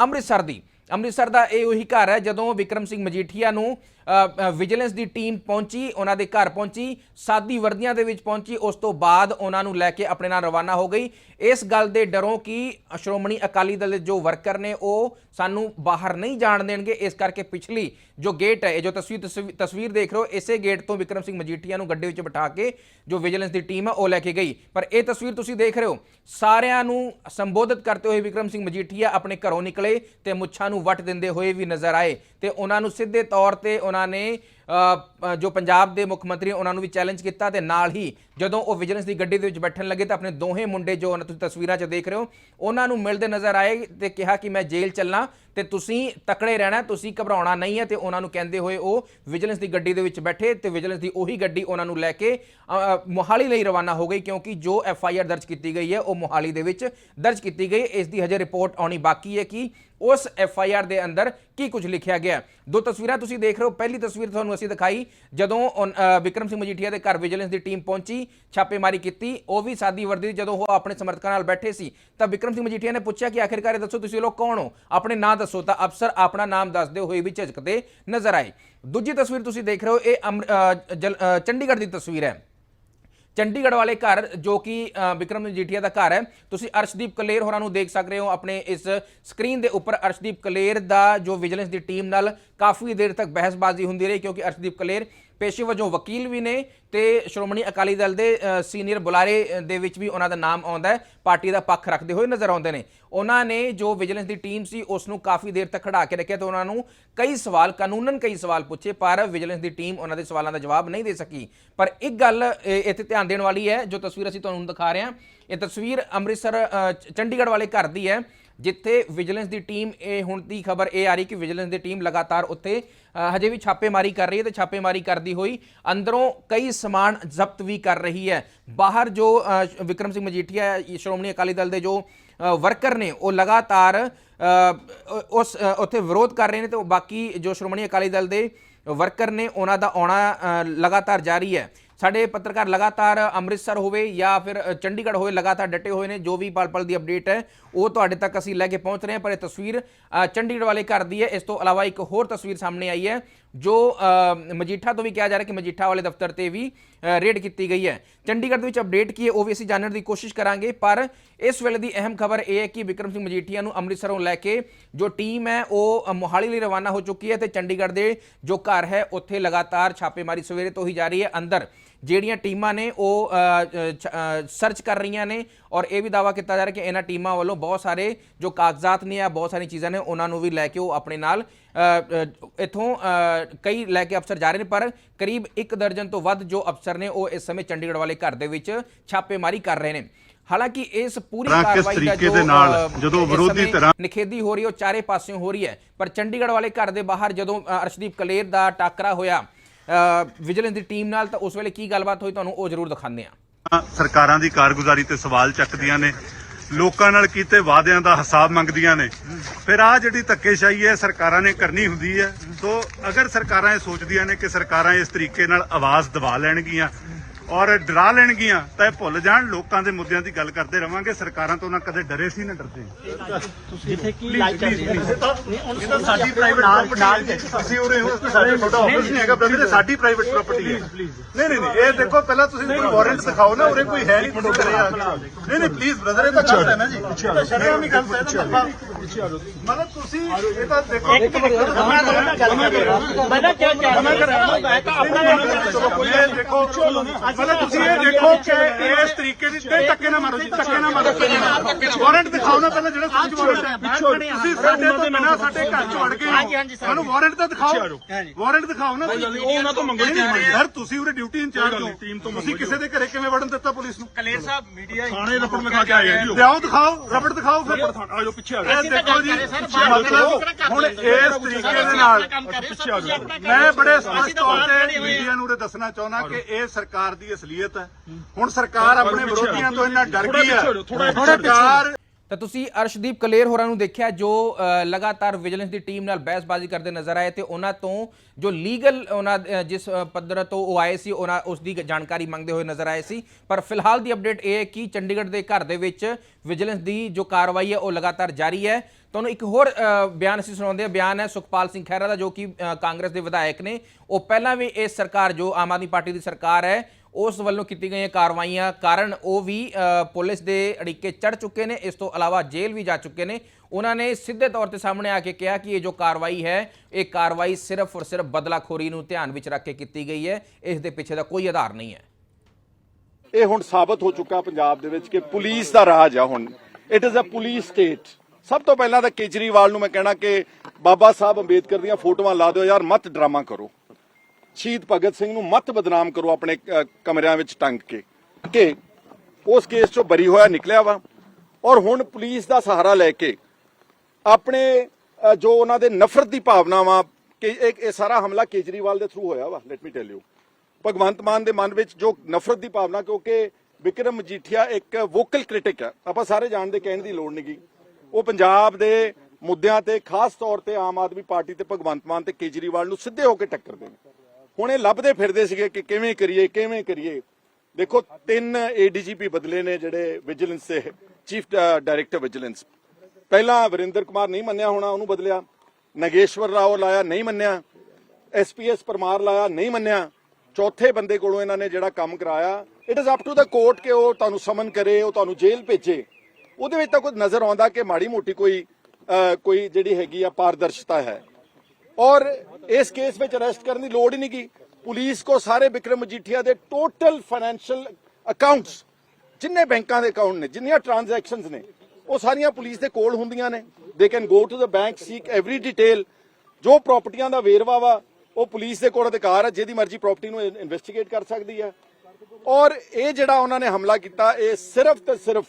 ਅੰਮ੍ਰਿਤਸਰ ਦੀ। ਅੰਮ੍ਰਿਤਸਰ ਦਾ ਇਹ ਉਹੀ ਘਰ ਹੈ, ਜਦੋਂ ਵਿਕਰਮ ਸਿੰਘ ਮਜੀਠੀਆ ਨੂੰ ਵਿਜੀਲੈਂਸ ਦੀ ਟੀਮ ਪਹੁੰਚੀ, ਉਹਨਾਂ ਦੇ ਘਰ ਪਹੁੰਚੀ, ਸਾਦੀ ਵਰਦੀਆਂ ਦੇ ਵਿੱਚ ਪਹੁੰਚੀ, ਉਸ ਤੋਂ ਬਾਅਦ ਉਹਨਾਂ ਨੂੰ ਲੈ ਕੇ ਆਪਣੇ ਨਾਲ ਰਵਾਨਾ ਹੋ ਗਈ। ਇਸ ਗੱਲ ਦੇ ਡਰੋਂ ਕਿ ਸ਼੍ਰੋਮਣੀ ਅਕਾਲੀ ਦਲ ਦੇ ਜੋ ਵਰਕਰ ਨੇ, ਉਹ ਸਾਨੂੰ ਬਾਹਰ ਨਹੀਂ ਜਾਣ ਦੇਣਗੇ, ਇਸ ਕਰਕੇ ਪਿਛਲੀ ਜੋ ਗੇਟ ਹੈ, ਇਹ ਜੋ ਤਸਵੀਰ, ਤਸਵੀ- ਤਸਵੀਰ ਦੇਖ ਰਹੇ ਹੋ, ਇਸੇ ਗੇਟ ਤੋਂ ਵਿਕਰਮ ਸਿੰਘ ਮਜੀਠੀਆ ਨੂੰ ਗੱਡੇ ਵਿੱਚ ਬਿਠਾ ਕੇ ਜੋ ਵਿਜੀਲੈਂਸ ਦੀ ਟੀਮ ਹੈ, ਉਹ ਲੈ ਕੇ ਗਈ। ਪਰ ਇਹ ਤਸਵੀਰ ਤੁਸੀਂ ਦੇਖ ਰਹੇ ਹੋ, ਸਾਰਿਆਂ ਨੂੰ ਸੰਬੋਧਿਤ ਕਰਦੇ ਹੋਏ ਵਿਕਰਮ ਸਿੰਘ ਮਜੀਠੀਆ ਆਪਣੇ ਘਰੋਂ ਨਿਕਲੇ ਤੇ ਮੁੱਛਾਂ ਨੂੰ ਵੱਟ ਦਿੰਦੇ ਹੋਏ ਵੀ ਨਜ਼ਰ ਆਏ ਤੇ ਉਹਨਾਂ ਨੂੰ ਸਿੱਧੇ ਤੌਰ ਤੇ ਉਹਨਾਂ ਨੇ ਜੋ ਪੰਜਾਬ ਦੇ ਮੁੱਖ ਮੰਤਰੀ ਉਹਨਾਂ ਨੂੰ ਵੀ ਚੈਲੰਜ ਕੀਤਾ ਤੇ ਨਾਲ ਹੀ ਜਦੋਂ ਉਹ ਵਿਜੀਲੈਂਸ ਦੀ ਗੱਡੀ ਦੇ ਵਿੱਚ ਬੈਠਣ ਲੱਗੇ ਤਾਂ ਆਪਣੇ ਦੋਹੇ ਮੁੰਡੇ ਜੋ ਉਹਨਾਂ ਤੁਸੀਂ ਤਸਵੀਰਾਂ 'ਚ ਦੇਖ ਰਹੇ ਹੋ, ਉਹਨਾਂ ਨੂੰ ਮਿਲਦੇ ਨਜ਼ਰ ਆਏ ਤੇ ਕਿਹਾ ਕਿ ਮੈਂ ਜੇਲ੍ਹ ਚੱਲਣਾ ਤੇ ਤੁਸੀਂ ਤਕੜੇ ਰਹਿਣਾ, ਤੁਸੀਂ ਘਬਰਾਉਣਾ ਨਹੀਂ ਹੈ ਤੇ ਉਹਨਾਂ ਨੂੰ ਕਹਿੰਦੇ ਹੋਏ ਉਹ ਵਿਜੀਲੈਂਸ ਦੀ ਗੱਡੀ ਦੇ ਵਿੱਚ ਬੈਠੇ ਤੇ ਵਿਜੀਲੈਂਸ ਦੀ ਉਹੀ ਗੱਡੀ ਉਹਨਾਂ ਨੂੰ ਲੈ ਕੇ ਮੋਹਾਲੀ ਲਈ ਰਵਾਨਾ ਹੋ ਗਈ ਕਿਉਂਕਿ ਜੋ ਐਫ ਆਈ ਆਰ ਦਰਜ ਕੀਤੀ ਗਈ ਹੈ, ਉਹ ਮੋਹਾਲੀ ਦੇ ਵਿੱਚ ਦਰਜ ਕੀਤੀ ਗਈ ਇਸ ਦੀ ਹਜੇ ਰਿਪੋਰਟ ਆਉਣੀ ਬਾਕੀ ਹੈ ਕਿ ਉਸ ਐਫ ਆਈ ਆਰ ਦੇ ਅੰਦਰ ਕੀ ਕੁਝ ਲਿਖਿਆ ਗਿਆ ਦੋ ਤਸਵੀਰਾਂ ਤੁਸੀਂ ਦੇਖ ਰਹੇ ਹੋ। ਪਹਿਲੀ ਤਸਵੀਰ ਤੁਹਾਨੂੰ ਅਸੀਂ ਦਿਖਾਈ ਜਦੋਂ ਉਨ- ਵਿਕਰਮ ਸਿੰਘ ਮਜੀਠੀਆ ਦੇ ਘਰ ਵਿਜੀਲੈਂਸ ਦੀ ਟੀਮ ਪਹੁੰਚੀ, ਛਾਪੇਮਾਰੀ ਕੀਤੀ, ਉਹ ਵੀ ਸਾਦੀ ਵਰਦੀ ਵਿੱਚ ਜਦੋਂ ਉਹ ਆਪਣੇ ਸਮਰਥਕਾਂ ਨਾਲ ਬੈਠੇ ਸੀ, ਤਾਂ ਵਿਕਰਮ ਸਿੰਘ ਮਜੀਠੀਆ ਨੇ ਪੁੱਛਿਆ ਕਿ ਆਖਿਰਕਾਰ ਇਹ ਦੱਸੋ ਤੁਸੀਂ ਲੋਕ ਕੌਣ ਹੋ? ਆਪਣੇ ਨਾਂ ਦੱਸੋ ਤਾਂ ਅਫਸਰ ਆਪਣਾ ਨਾਮ ਦੱਸਦੇ ਹੋਏ ਵੀ ਝਿਜਕਦੇ ਨਜ਼ਰ ਆਏ। ਦੂਜੀ ਤਸਵੀਰ ਤੁਸੀਂ ਦੇਖ ਰਹੇ ਹੋ ਇਹ ਚੰਡੀਗੜ੍ਹ ਦੀ ਤਸਵੀਰ ਹੈ। ਚੰਡੀਗੜ੍ਹ ਵਾਲੇ ਘਰ ਜੋ ਕਿ ਅ, ਵਿਕਰਮ ਮਜੀਠੀਆ ਦਾ ਘਰ ਹੈ ਤੁਸੀਂ ਅਰਸ਼ਦੀਪ ਕਲੇਰ ਹੋਰਾਂ ਨੂੰ ਦੇਖ ਸਕ ਰਹੇ ਹੋ ਆਪਣੇ ਇਸ ਸਕਰੀਨ ਦੇ ਉੱਪਰ। ਅਰਸ਼ਦੀਪ ਕਲੇਰ ਦਾ ਜੋ ਵਿਜੀਲੈਂਸ ਦੀ ਟੀਮ ਨਾਲ ਕਾਫੀ ਦੇਰ ਤੱਕ ਬਹਿਸਬਾਜ਼ੀ ਹੁੰਦੀ ਰਹੀ ਕਿਉਂਕਿ ਅਰਸ਼ਦੀਪ ਕਲੇਰ ਪੇਸ਼ੇ ਵਜੋਂ ਵਕੀਲ ਵੀ ਨੇ ਤੇ ਸ਼੍ਰੋਮਣੀ ਅਕਾਲੀ ਦਲ ਦੇ ਸੀਨੀਅਰ ਬੁਲਾਰੇ ਦੇ ਵਿੱਚ ਵੀ ਉਹਨਾਂ ਦਾ ਨਾਮ ਆਉਂਦਾ ਹੈ। ਪਾਰਟੀ ਦਾ ਪੱਖ ਰੱਖਦੇ ਹੋਏ ਨਜ਼ਰ ਆਉਂਦੇ ਨੇ। ਉਹਨਾਂ ਨੇ ਜੋ ਵਿਜੀਲੈਂਸ ਦੀ ਟੀਮ ਸੀ ਉਸ ਨੂੰ ਕਾਫੀ ਦੇਰ ਤੱਕ ਖੜਾ ਕੇ ਰੱਖਿਆ ਤੇ ਉਹਨਾਂ ਨੂੰ ਕਈ ਸਵਾਲ ਕਾਨੂੰਨਨ ਕਈ ਸਵਾਲ ਪੁੱਛੇ ਪਰ ਵਿਜੀਲੈਂਸ ਦੀ ਟੀਮ ਉਹਨਾਂ ਦੇ ਸਵਾਲਾਂ ਦਾ ਜਵਾਬ ਨਹੀਂ ਦੇ ਸਕੀ। ਪਰ ਇੱਕ ਗੱਲ ਅ, ਇੱਥੇ ਧਿਆਨ ਦੇਣ ਵਾਲੀ ਹੈ ਜੋ ਤਸਵੀਰ ਅਸੀਂ ਤੁਹਾਨੂੰ ਦਿਖਾ ਰਹੇ ਹਾਂ ਇਹ ਤਸਵੀਰ ਅੰਮ੍ਰਿਤਸਰ ਚ- ਚੰਡੀਗੜ੍ਹ ਵਾਲੇ ਘਰ ਦੀ ਹੈ। ਜਿੱਥੇ ਵਿਜੀਲੈਂਸ ਦੀ ਟੀਮ, ਇਹ ਹੁਣ ਦੀ ਖਬਰ ਇਹ ਆ ਰਹੀ ਕਿ ਵਿਜੀਲੈਂਸ ਦੀ ਟੀਮ ਲਗਾਤਾਰ ਉੱਥੇ ਹਜੇ ਵੀ ਛਾਪੇਮਾਰੀ ਕਰ ਰਹੀ ਹੈ ਤੇ ਛਾਪੇਮਾਰੀ ਕਰਦੀ ਹੋਈ ਅੰਦਰੋਂ ਕਈ ਸਮਾਨ ਜ਼ਬਤ ਵੀ ਕਰ ਰਹੀ ਹੈ। ਬਾਹਰ ਜੋ ਵਿਕਰਮ ਸਿੰਘ ਮਜੀਠੀਆ ਸ਼੍ਰੋਮਣੀ ਅਕਾਲੀ ਦਲ ਦੇ ਜੋ ਵਰਕਰ ਨੇ, ਉਹ ਲਗਾਤਾਰ ਉਸ ਉੱਥੇ ਵਿਰੋਧ ਕਰ ਰਹੇ ਨੇ ਤੇ ਬਾਕੀ ਜੋ ਸ਼੍ਰੋਮਣੀ ਅਕਾਲੀ ਦਲ ਦੇ ਵਰਕਰ ਨੇ, ਉਹਨਾਂ ਦਾ ਆਉਣਾ ਲਗਾਤਾਰ ਜਾਰੀ ਹੈ। ਸਾਡੇ ਪੱਤਰਕਾਰ ਲਗਾਤਾਰ ਅੰਮ੍ਰਿਤਸਰ ਹੋਵੇ ਜਾਂ ਫਿਰ ਚੰਡੀਗੜ੍ਹ ਹੋਵੇ, ਲਗਾਤਾਰ ਡਟੇ ਹੋਏ ਨੇ, ਜੋ ਵੀ ਪਲ ਪਲ ਦੀ ਅਪਡੇਟ ਹੈ ਉਹ ਤੁਹਾਡੇ ਤੱਕ ਅਸੀਂ ਲੈ ਕੇ ਪਹੁੰਚ ਰਹੇ ਹਾਂ, ਪਰ ਇਹ ਤਸਵੀਰ ਚੰਡੀਗੜ੍ਹ ਵਾਲੇ ਘਰ ਦੀ ਹੈ। ਇਸ ਤੋਂ ਇਲਾਵਾ ਇੱਕ ਹੋਰ ਤਸਵੀਰ ਸਾਹਮਣੇ ਆਈ ਹੈ, ਜੋ ਮਜੀਠਾ ਤੋਂ ਵੀ ਕਿਹਾ ਜਾ ਰਿਹਾ ਕਿ ਮਜੀਠਾ ਵਾਲੇ ਦਫ਼ਤਰ ਤੇ ਵੀ ਰੇਡ ਕੀਤੀ ਗਈ ਹੈ। ਚੰਡੀਗੜ੍ਹ ਦੇ ਵਿੱਚ ਅਪਡੇਟ ਕੀ ਹੈ, ਉਹ ਵੀ ਅਸੀਂ ਜਾਣਨ ਦੀ ਕੋਸ਼ਿਸ਼ ਕਰਾਂਗੇ, ਪਰ ਇਸ ਵੇਲੇ ਦੀ ਅਹਿਮ ਖਬਰ ਇਹ ਹੈ ਕਿ ਵਿਕਰਮ ਸਿੰਘ ਮਜੀਠੀਆ ਨੂੰ ਅੰਮ੍ਰਿਤਸਰੋਂ ਲੈ ਕੇ ਜੋ ਟੀਮ ਹੈ, ਉਹ ਮੋਹਾਲੀ ਲਈ ਰਵਾਨਾ ਹੋ ਚੁੱਕੀ ਹੈ ਤੇ ਚੰਡੀਗੜ੍ਹ ਦੇ ਜੋ ਘਰ ਹੈ, ਉੱਥੇ ਲਗਾਤਾਰ ਛਾਪੇਮਾਰੀ ਸਵੇਰੇ ਤੋਂ ਹੀ ਜਾਰੀ ਹੈ। ਅੰਦਰ ਜਿਹੜੀਆਂ ਟੀਮਾਂ ਨੇ ਉਹ ਸਰਚ ਕਰ ਰਹੀਆਂ ਨੇ ਔਰ ਇਹ ਵੀ ਦਾਵਾ ਕੀਤਾ ਜਾ ਰਿਹਾ ਕਿ ਇਹਨਾਂ ਟੀਮਾਂ ਵੱਲੋਂ ਬਹੁਤ ਸਾਰੇ ਜੋ ਕਾਗਜ਼ਾਤ ਨੇ ਆ ਬਹੁਤ ਸਾਰੀਆਂ ਚੀਜ਼ਾਂ ਨੇ ਉਹਨਾਂ ਨੂੰ ਵੀ ਲੈ ਕੇ ਉਹ ਆਪਣੇ ਨਾਲ ਇੱਥੋਂ ਕਈ ਲੈ ਕੇ ਅਫਸਰ ਜਾ ਰਹੇ ਨੇ ਪਰ ਕਰੀਬ ਇੱਕ ਦਰਜਨ ਤੋਂ ਵੱਧ ਜੋ ਅਫਸਰ ਨੇ ਉਹ ਇਸ ਸਮੇਂ ਚੰਡੀਗੜ੍ਹ ਵਾਲੇ ਘਰ ਦੇ ਵਿੱਚ ਛਾਪੇਮਾਰੀ ਕਰ ਰਹੇ ਨੇ। ਹਾਲਾਂਕਿ ਇਸ ਪੂਰੀ ਕਾਰਵਾਈ ਦਾ ਜੋ ਦੇ ਨਾਲ ਅ, ਜਦੋਂ ਵਿਰੋਧੀ ਧਿਰਾਂ- ਨਿਖੇਧੀ ਹੋ ਰਹੀ ਉਹ ਚਾਰੇ ਪਾਸਿਓਂ ਹੋ ਰਹੀ ਹੈ ਪਰ ਚੰਡੀਗੜ੍ਹ ਵਾਲੇ ਘਰ ਦੇ ਬਾਹਰ ਜਦੋਂ ਅਰਸ਼ਦੀਪ ਕਲੇਰ ਦਾ ਟਾਕਰਾ ਹੋਇਆ ਵਿਜੀਲੈਂਸ ਦੀ ਟੀਮ ਨਾਲ ਤਾਂ ਉਸ ਵੇਲੇ ਕੀ ਗੱਲਬਾਤ ਹੋਈ ਤੁਹਾਨੂੰ ਉਹ ਜ਼ਰੂਰ ਦਿਖਾਉਂਦੇ ਆ ਸਰਕਾਰਾਂ ਦੀ ਕਾਰਗੁਜ਼ਾਰੀ ਤੇ ਸਵਾਲ ਚੱਕਦੀਆਂ ਨੇ, ਲੋਕਾਂ ਨਾਲ ਕੀਤੇ ਵਾਅਦਿਆਂ ਦਾ ਹਿਸਾਬ ਮੰਗਦੀਆਂ ਨੇ। ਫਿਰ ਆ ਜਿਹੜੀ ਧੱਕੇਸ਼ਾਹੀ ਹੈ, ਸਰਕਾਰਾਂ ਨੇ ਕਰਨੀ ਹੁੰਦੀ ਹੈ। ਸੋ ਅਗਰ ਸਰਕਾਰਾਂ ਇਹ ਸੋਚਦੀਆਂ ਨੇ ਕਿ ਸਰਕਾਰਾਂ ਇਸ ਤਰੀਕੇ ਨਾਲ ਆਵਾਜ਼ ਦਬਾ ਲੈਣਗੀਆਂ ਔਰ ਡਰਾ ਲੈਣਗੀਆਂ ਤਾਂ ਇਹ ਭੁੱਲ ਜਾਣ ਲੋਕਾਂ ਦੇ ਮੁੱਦਿਆਂ ਦੀ ਗੱਲ ਕਰਦੇ ਰਵਾਂਗੇ। ਸਰਕਾਰਾਂ ਤੋਂ ਨਾ ਕਦੇ ਡਰੇ ਸੀ ਨਾ ਡਰਦੇ? ਜਿੱਥੇ ਕੀ ਲਾਈਕ ਚੱਲ ਰਹੀ ਹੈ? ਸਾਡੀ ਪ੍ਰਾਈਵੇਟ ਪ੍ਰਾਪਰਟੀ ਅਸੀਂ ਉਰੇ ਹੋ ਸਾਡੇ ਤੁਹਾਡਾ ਆਫਿਸ ਨਹੀਂ ਹੈਗਾ ਬ੍ਰਦਰ ਸਾਡੀ ਪ੍ਰਾਈਵੇਟ ਪ੍ਰਾਪਰਟੀ ਹੈ। ਨਹੀਂ ਨਹੀਂ ਨਹੀਂ ਇਹ ਦੇਖੋ ਪਹਿਲਾਂ ਤੁਸੀਂ ਕੋਈ ਵਾਰੰਟ ਦਿਖਾਓ ਨਾ ਉਰੇ ਕੋਈ ਹੈ ਨਹੀਂ ਮੁੰਡੇ ਕਰੇ ਆ ਨਹੀਂ ਨਹੀਂ ਪਲੀਜ਼ ਬ੍ਰਦਰ ਇਹ ਤਾਂ ਗਲਤ ਹੈ ਨਾ ਜੀ। ਇਹ ਤਾਂ ਸ਼ਰਮ ਹੀ ਗਲਤ ਹੈ ਨਾ ਮਤਲਬ ਤੁਸੀਂ ਇਹ ਤਾਂ ਦੇਖੋ ਇੱਕ ਮਿੰਟ ਮੈਂ ਤਾਂ ਗੱਲ ਕਰ ਰਿਹਾ ਮੈਂ ਤਾਂ ਕਿਆ ਕਹਿ ਰਿਹਾ ਮੈਂ ਤਾਂ ਆਪਣਾ ਇਹ ਦੇਖੋ ਮਤਲਬ ਤੁਸੀਂ ਇਹ ਦੇਖੋ ਕਿ ਇਸ ਤਰੀਕੇ ਦੀ ਤੇ ਧੱਕੇ ਨਾ ਮਾਰੋ ਜੀ ਧੱਕੇ ਨਾ ਮਾਰੋ ਵਾਰੰਟ ਦਿਖਾਓ ਨਾ ਪਹਿਲਾਂ ਜਿਹੜਾ ਸੱਚ ਵਾਰੰਟ ਹੈ। ਤੁਸੀਂ ਸਾਡੇ ਤੋਂ ਬਿਨਾਂ ਸਾਡੇ ਘਰ ਚ ਵੜ ਗਏ ਸਾਨੂੰ ਵਾਰੰਟ ਤਾਂ ਦਿਖਾਓ। ਵਾਰੰਟ ਦਿਖਾਓ ਨਾ। ਉਹ ਉਹਨਾਂ ਤੋਂ ਮੰਗੋ ਯਾਰ ਤੁਸੀਂ ਉਰੇ ਡਿਊਟੀ ਇੰਚਾਰਜ ਹੋ। ਤੁਸੀਂ ਕਿਸੇ ਦੇ ਘਰੇ ਕਿਵੇਂ ਵੜਨ ਦਿੱਤਾ ਪੁਲਿਸ ਨੂੰ? ਕਲੇਰ ਸਾਹਿਬ ਮੀਡੀਆ ਥਾਣੇ ਰਪੜ ਮਖਾ ਕੇ ਆਏ ਆ ਜੀ ਲਿਆਓ ਦਿਖਾਓ ਰਬੜ ਦਿਖਾਓ ਫਿਰ ਆ ਜੋ ਪਿੱਛੇ ਆ ਇਹ ਦੇਖੋ ਜੀ ਮਤਲਬ ਹੁਣ ਇਸ ਤਰੀਕੇ ਦੇ ਨਾਲ ਮੈਂ ਬੜੇ ਸਪਸ਼ਟ ਤੌਰ ਤੇ ਮੀਡੀਆ ਨੂੰ ਉਰੇ ਦੱਸਣਾ ਚਾਹੁੰਦਾ ਕਿ ਇਹ ਸਰਕਾਰ ਦੀ ਅਸਲੀਅਤ ਹੈ। ਹੁਣ ਸਰਕਾਰ ਆਪਣੇ ਵਿਰੋਧੀਆਂ ਤੋਂ ਇੰਨਾ ਡਰ ਗਈ ਹੈ। ਸਰਕਾਰ ਤਾਂ ਤੁਸੀਂ ਅਰਸ਼ਦੀਪ ਕਲੇਰ ਹੋਰਾਂ ਨੂੰ ਦੇਖਿਆ ਜੋ ਲਗਾਤਾਰ ਵਿਜੀਲੈਂਸ ਦੀ ਟੀਮ ਨਾਲ ਬਹਿਸਬਾਜ਼ੀ ਕਰਦੇ ਨਜ਼ਰ ਆਏ ਤੇ ਉਹਨਾਂ ਤੋਂ ਜੋ ਲੀਗਲ ਉਹਨਾਂ ਜਿਸ ਪੱਧਰ ਤੋਂ ਉਹ ਆਏ ਸੀ, ਉਹਨਾਂ, ਉਸ ਦੀ ਜਾਣਕਾਰੀ ਮੰਗਦੇ ਹੋਏ ਨਜ਼ਰ ਆਏ ਸੀ। ਪਰ ਫਿਲਹਾਲ ਦੀ ਅਪਡੇਟ ਇਹ ਹੈ ਕਿ ਚੰਡੀਗੜ੍ਹ ਦੇ ਘਰ ਦੇ ਵਿੱਚ ਵਿਜੀਲੈਂਸ ਦੀ ਜੋ ਕਾਰਵਾਈ ਹੈ, ਉਹ ਲਗਾਤਾਰ ਜਾਰੀ ਹੈ। ਤੁਹਾਨੂੰ ਇੱਕ ਹੋਰ ਬਿਆਨ ਅਸੀਂ ਸੁਣਾਉਂਦੇ ਹਾਂ। ਬਿਆਨ ਹੈ ਸੁਖਪਾਲ ਸਿੰਘ ਖਹਿਰਾ ਦਾ ਜੋ ਕਿ ਕਾਂਗਰਸ ਦੇ ਵਿਧਾਇਕ ਨੇ। ਉਹ ਪਹਿਲਾਂ ਵੀ ਇਸ ਸਰਕਾਰ, ਜੋ ਆਮ ਆਦਮੀ ਪਾਰਟੀ ਦੀ ਸਰਕਾਰ ਹੈ ਉਸ ਵੱਲੋਂ ਕੀਤੀ ਗਈਆਂ ਕਾਰਵਾਈਆਂ ਕਾਰਨ ਉਹ ਵੀ ਪੁਲਿਸ ਦੇ ਅੜਿੱਕੇ ਚੜ ਚੁੱਕੇ ਨੇ, ਇਸ ਤੋਂ ਇਲਾਵਾ ਜੇਲ੍ਹ ਵੀ ਜਾ ਚੁੱਕੇ ਨੇ। ਉਹਨਾਂ ਨੇ ਸਿੱਧੇ ਤੌਰ ਤੇ ਸਾਹਮਣੇ ਆ ਕੇ ਕਿਹਾ ਕਿ ਇਹ ਜੋ ਕਾਰਵਾਈ ਹੈ, ਇਹ ਕਾਰਵਾਈ ਸਿਰਫ ਔਰ ਸਿਰਫ ਬਦਲਾਖੋਰੀ ਨੂੰ ਧਿਆਨ ਵਿੱਚ ਰੱਖ ਕੇ ਕੀਤੀ ਗਈ ਹੈ, ਇਸ ਦੇ ਪਿੱਛੇ ਦਾ ਕੋਈ ਆਧਾਰ ਨਹੀਂ ਹੈ। ਇਹ ਹੁਣ ਸਾਬਤ ਹੋ ਚੁੱਕਾ ਪੰਜਾਬ ਦੇ ਵਿੱਚ ਕਿ ਪੁਲਿਸ ਦਾ ਰਾਜ ਆ ਹੁਣ। It is a police state ਸਭ ਤੋਂ ਪਹਿਲਾਂ ਤਾਂ ਕੇਜਰੀਵਾਲ ਨੂੰ ਮੈਂ ਕਹਿਣਾ ਕਿ ਬਾਬਾ ਸਾਹਿਬ ਅੰਬੇਦਕਰ ਦੀਆਂ ਫੋਟੋਆਂ ਲਾ ਦਿਓ ਯਾਰ, ਮਤ ਡਰਾਮਾ ਕਰੋ। ਸ਼ਹੀਦ ਭਗਤ ਸਿੰਘ ਨੂੰ ਮਤ ਬਦਨਾਮ ਕਰੋ ਆਪਣੇ ਕਮਰਿਆਂ ਵਿੱਚ ਟੰਗ ਕੇ। ਕਿ ਉਸ ਕੇਸ ਚੋਂ ਬਰੀ ਹੋਇਆ ਨਿਕਲਿਆ ਵਾ ਔਰ ਹੁਣ ਪੁਲਿਸ ਦਾ ਸਹਾਰਾ ਲੈ ਕੇ ਆਪਣੇ ਜੋ ਉਹਨਾਂ ਦੇ ਨਫ਼ਰਤ ਦੀ ਭਾਵਨਾ ਵਾ ਕਿ ਇਹ ਸਾਰਾ ਹਮਲਾ ਕੇਜਰੀਵਾਲ ਦੇ ਥਰੂ ਹੋਇਆ ਵਾ let me tell you Bhagwant Mann ਦੇ ਮਨ ਵਿੱਚ ਜੋ ਨਫ਼ਰਤ ਦੀ ਭਾਵਨਾ, ਕਿਉਂਕਿ ਵਿਕਰਮ ਮਜੀਠੀਆ ਇੱਕ ਵੋਕਲ ਕ੍ਰਿਟਿਕ ਹੈ ਆਪਾਂ ਸਾਰੇ ਜਾਣਦੇ ਕਹਿਣ ਦੀ ਲੋੜ ਨਹੀਂਗੀ ਉਹ ਪੰਜਾਬ ਦੇ ਮੁੱਦਿਆਂ ਤੇ ਖਾਸ ਤੌਰ ਤੇ ਆਮ ਆਦਮੀ ਪਾਰਟੀ ਤੇ ਭਗਵੰਤ ਮਾਨ ਤੇ ਕੇਜਰੀਵਾਲ ਨੂੰ ਸਿੱਧੇ ਹੋ ਕੇ ਟੱਕਰ ਨੇ। ਹੁਣ ਇਹ ਲੱਭਦੇ ਫਿਰਦੇ ਸੀਗੇ ਕਿ ਕਿਵੇਂ ਕਰੀਏ ਕਿਵੇਂ ਕਰੀਏ। ਦੇਖੋ, ਤਿੰਨ ਏਡੀਜੀਪੀ ਬਦਲੇ ਨੇ ਜਿਹੜੇ ਵਿਜੀਲੈਂਸ ਦੇ ਚੀਫ ਡਾਇਰੈਕਟਰ ਵਿਜੀਲੈਂਸ। ਪਹਿਲਾਂ ਵਰਿੰਦਰ ਕੁਮਾਰ ਨਹੀਂ ਮੰਨਿਆ ਹੋਣਾ, ਉਹਨੂੰ ਬਦਲਿਆ। ਨਗੇਸ਼ਵਰ ਰਾਓ ਲਾਇਆ, ਨਹੀਂ ਮੰਨਿਆ। ਐਸਪੀਐਸ ਪਰਮਾਰ ਲਾਇਆ, ਨਹੀਂ ਮੰਨਿਆ। ਚੌਥੇ ਬੰਦੇ ਕੋਲੋਂ ਇਹਨਾਂ ਨੇ ਜਿਹੜਾ ਕੰਮ ਕਰਾਇਆ it is up to the court ਕਿ ਉਹ ਤੁਹਾਨੂੰ ਸਮਨ ਕਰੇ, ਉਹ ਤੁਹਾਨੂੰ ਜੇਲ੍ਹ ਭੇਜੇ। ਉਹਦੇ ਵਿੱਚ ਤਾਂ ਕੁਝ ਨਜ਼ਰ ਆਉਂਦਾ ਕਿ ਮਾੜੀ ਮੋਟੀ ਕੋਈ ਕੋਈ ਜਿਹੜੀ ਹੈਗੀ ਆ ਪਾਰਦਰਸ਼ਤਾ ਹੈ। ਔਰ ਇਸ ਕੇਸ ਵਿੱਚ ਅਰੈਸਟ ਕਰਨ ਦੀ ਲੋੜ ਹੀ ਨਹੀਂ ਕੀ ਪੁਲਿਸ ਕੋ ਸਾਰੇ ਵਿਕਰਮ ਮਜੀਠੀਆ ਦੇ ਟੋਟਲ ਫਾਈਨੈਂਸ਼ੀਅਲ ਅਕਾਊਂਟਸ ਜਿੰਨੇ ਬੈਂਕਾਂ ਦੇ ਅਕਾਊਂਟ ਨੇ, ਜਿੰਨੀਆਂ ਟ੍ਰਾਂਜੈਕਸ਼ਨਸ ਨੇ, ਉਹ ਸਾਰੀਆਂ ਪੁਲਿਸ ਦੇ ਕੋਲ ਹੁੰਦੀਆਂ ਨੇ। They can go to the bank seek every detail ਜੋ ਪ੍ਰਾਪਰਟੀਆਂ ਦਾ ਵੇਰਵਾ ਵਾ, ਉਹ ਪੁਲਿਸ ਦੇ ਕੋਲ ਅਧਿਕਾਰ ਹੈ ਜਿਹਦੀ ਮਰਜ਼ੀ ਪ੍ਰਾਪਰਟੀ ਨੂੰ ਇਨਵੈਸਟੀਗੇਟ ਕਰ ਸਕਦੀ ਹੈ ਔਰ ਇਹ ਜਿਹੜਾ ਉਹਨਾਂ ਨੇ ਹਮਲਾ ਕੀਤਾ, ਇਹ ਸਿਰਫ ਤੇ ਸਿਰਫ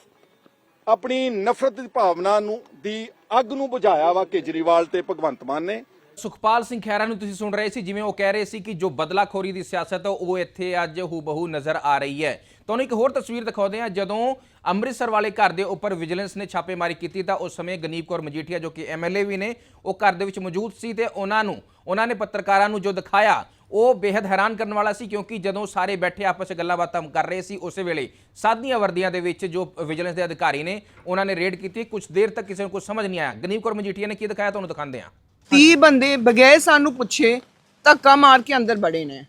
ਆਪਣੀ ਨਫ਼ਰਤ ਦੀ ਭਾਵਨਾ ਨੂੰ, ਦੀ ਅੱਗ ਨੂੰ ਬੁਝਾਇਆ ਵਾ ਕੇਜਰੀਵਾਲ ਤੇ ਭਗਵੰਤ ਮਾਨ ਨੇ। ਸੁਖਪਾਲ ਸਿੰਘ ਖਹਿਰਾ ਨੂੰ ਤੁਸੀਂ ਸੁਣ ਰਹੇ ਸੀ, ਜਿਵੇਂ ਉਹ ਕਹਿ ਰਹੇ ਸੀ ਕਿ ਜੋ ਬਦਲਾਖੋਰੀ ਦੀ ਸਿਆਸਤ ਹੈ ਉਹ ਇੱਥੇ ਅੱਜ ਹੂ ਬਹੂ ਨਜ਼ਰ ਆ ਰਹੀ ਹੈ। ਤੁਹਾਨੂੰ ਇੱਕ ਹੋਰ ਤਸਵੀਰ ਦਿਖਾਉਂਦੇ ਹਾਂ, ਜਦੋਂ ਅੰਮ੍ਰਿਤਸਰ ਵਾਲੇ ਘਰ ਦੇ ਉੱਪਰ ਵਿਜੀਲੈਂਸ ਨੇ ਛਾਪੇਮਾਰੀ ਕੀਤੀ ਤਾਂ ਉਸ ਸਮੇਂ ਗਨੀਪ ਕੌਰ ਮਜੀਠੀਆ, ਜੋ ਕਿ ਐਮਐਲਏ ਵੀ ਨੇ, ਉਹ ਘਰ ਦੇ ਵਿੱਚ ਮੌਜੂਦ ਸੀ ਤੇ ਉਹਨਾਂ ਨੂੰ, ਉਹਨਾਂ ਨੇ ਪੱਤਰਕਾਰਾਂ ਨੂੰ ਜੋ ਦਿਖਾਇਆ, ਉਹ ਬੇहद ਹੈਰਾਨ ਕਰਨ ਵਾਲਾ ਸੀ, ਕਿਉਂਕਿ ਜਦੋਂ ਸਾਰੇ ਬੈਠੇ ਆਪਸ ਵਿੱਚ ਗੱਲਾਂ ਬਾਤਾਂ ਕਰ ਰਹੇ ਸੀ, ਉਸੇ ਵੇਲੇ ਸਾਧੀਆਂ ਵਰਦੀਆਂ ਦੇ ਵਿੱਚ ਜੋ ਵਿਜੀਲੈਂਸ ਦੇ ਅਧਿਕਾਰੀ ਨੇ, ਉਹਨਾਂ ਨੇ ਰੇਡ ਕੀਤੀ। ਕੁਝ ਦੇਰ ਤੱਕ ਕਿਸੇ ਨੂੰ ਕੁਝ ਸਮਝ ਨਹੀਂ ਆਇਆ। ਗਨੀਪ ਕੌਰ ਮਜੀਠੀਆ ਨੇ ਕੀ ਦਿਖਾਇਆ, ਤੁਹਾਨੂੰ ਦਿਖਾਉਂਦੇ ਹਾਂ। 30 ਬੰਦੇ ਬਗੈਰ ਸਾਨੂੰ ਪੁੱਛੇ ਧੱਕਾ ਮਾਰ ਕੇ ਅੰਦਰ ਬੜੇ ਨੇ।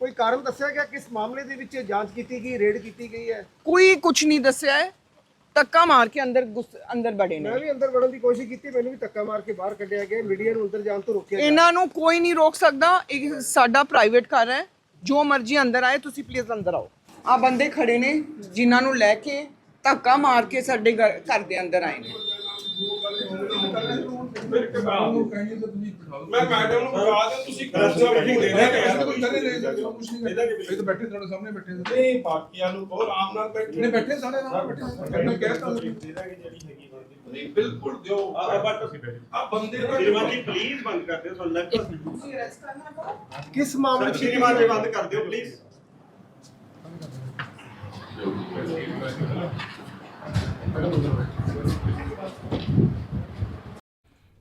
ਕੋਈ ਕਾਰਨ ਦੱਸਿਆ ਗਿਆ ਕਿਸ ਮਾਮਲੇ ਦੇ ਵਿੱਚ? ਜਾਂਚ ਕੀਤੀ ਗਈ ਰੇਡ ਕੀਤੀ ਗਈ ਹੈ? ਕੋਈ ਕੁਝ ਨਹੀਂ ਦੱਸਿਆ ਹੈ। ਧੱਕਾ ਮਾਰ ਕੇ ਅੰਦਰ ਅੰਦਰ ਬੜੇ ਨੇ। ਮੈਂ ਵੀ ਅੰਦਰ ਵੜਨ ਦੀ ਕੋਸ਼ਿਸ਼ ਕੀਤੀ ਮੈਨੂੰ ਵੀ ਧੱਕਾ ਮਾਰ ਕੇ ਬਾਹਰ ਕੱਢਿਆ ਗਿਆ ਮੀਡੀਆ ਨੂੰ ਅੰਦਰ ਜਾਣ ਤੋਂ ਰੋਕਿਆ ਗਿਆ। ਇਹਨਾਂ ਨੂੰ ਕੋਈ ਨਹੀਂ ਰੋਕ ਸਕਦਾ। ਇਹ ਸਾਡਾ ਪ੍ਰਾਈਵੇਟ ਘਰ ਹੈ। ਜੋ ਮਰਜ਼ੀ ਅੰਦਰ ਆਏ ਤੁਸੀਂ ਪਲੀਜ਼ ਅੰਦਰ ਆਓ। ਆ ਬੰਦੇ ਖੜੇ ਨੇ ਜਿਨ੍ਹਾਂ ਨੂੰ ਲੈ ਕੇ ਧੱਕਾ ਮਾਰ ਕੇ ਸਾਡੇ ਘਰ ਘਰ ਦੇ ਅੰਦਰ ਆਏ ਨੇ। ਮੈਂ ਮੈਡਮ ਨੂੰ ਬੁਲਾ ਦੇ ਤੁਸੀਂ ਕਰਜ਼ਾ ਮੀਟਿੰਗ ਦੇ ਰਹੇ ਇਹ ਤਾਂ ਬੈਠੇ ਤੁਹਾਡੇ ਸਾਹਮਣੇ ਬੈਠੇ ਨੇ। ਨਹੀਂ ਬਾਕੀਆਂ ਨੂੰ ਬਹੁਤ ਆਰਾਮ ਨਾਲ ਬੈਠੇ ਨਹੀਂ ਬੈਠੇ ਸਾਰੇ ਨਾਲ ਬੈਠੇ ਮੈਂ ਕਹਿ ਤਾ ਨਹੀਂ ਬਿਲਕੁਲ ਦਿਓ। ਆ ਬੰਦੇ ਦਾ ਸ਼੍ਰੀਮਾਨ ਜੀ ਪਲੀਜ਼ ਬੰਦ ਕਰ ਦਿਓ ਤੁਹਾਨੂੰ ਲੱਗਦਾ ਕਿਸ ਮਾਮਲੇ ਸ਼੍ਰੀਮਾਨ ਜੀ ਬੰਦ ਕਰ ਦਿਓ ਪਲੀਜ਼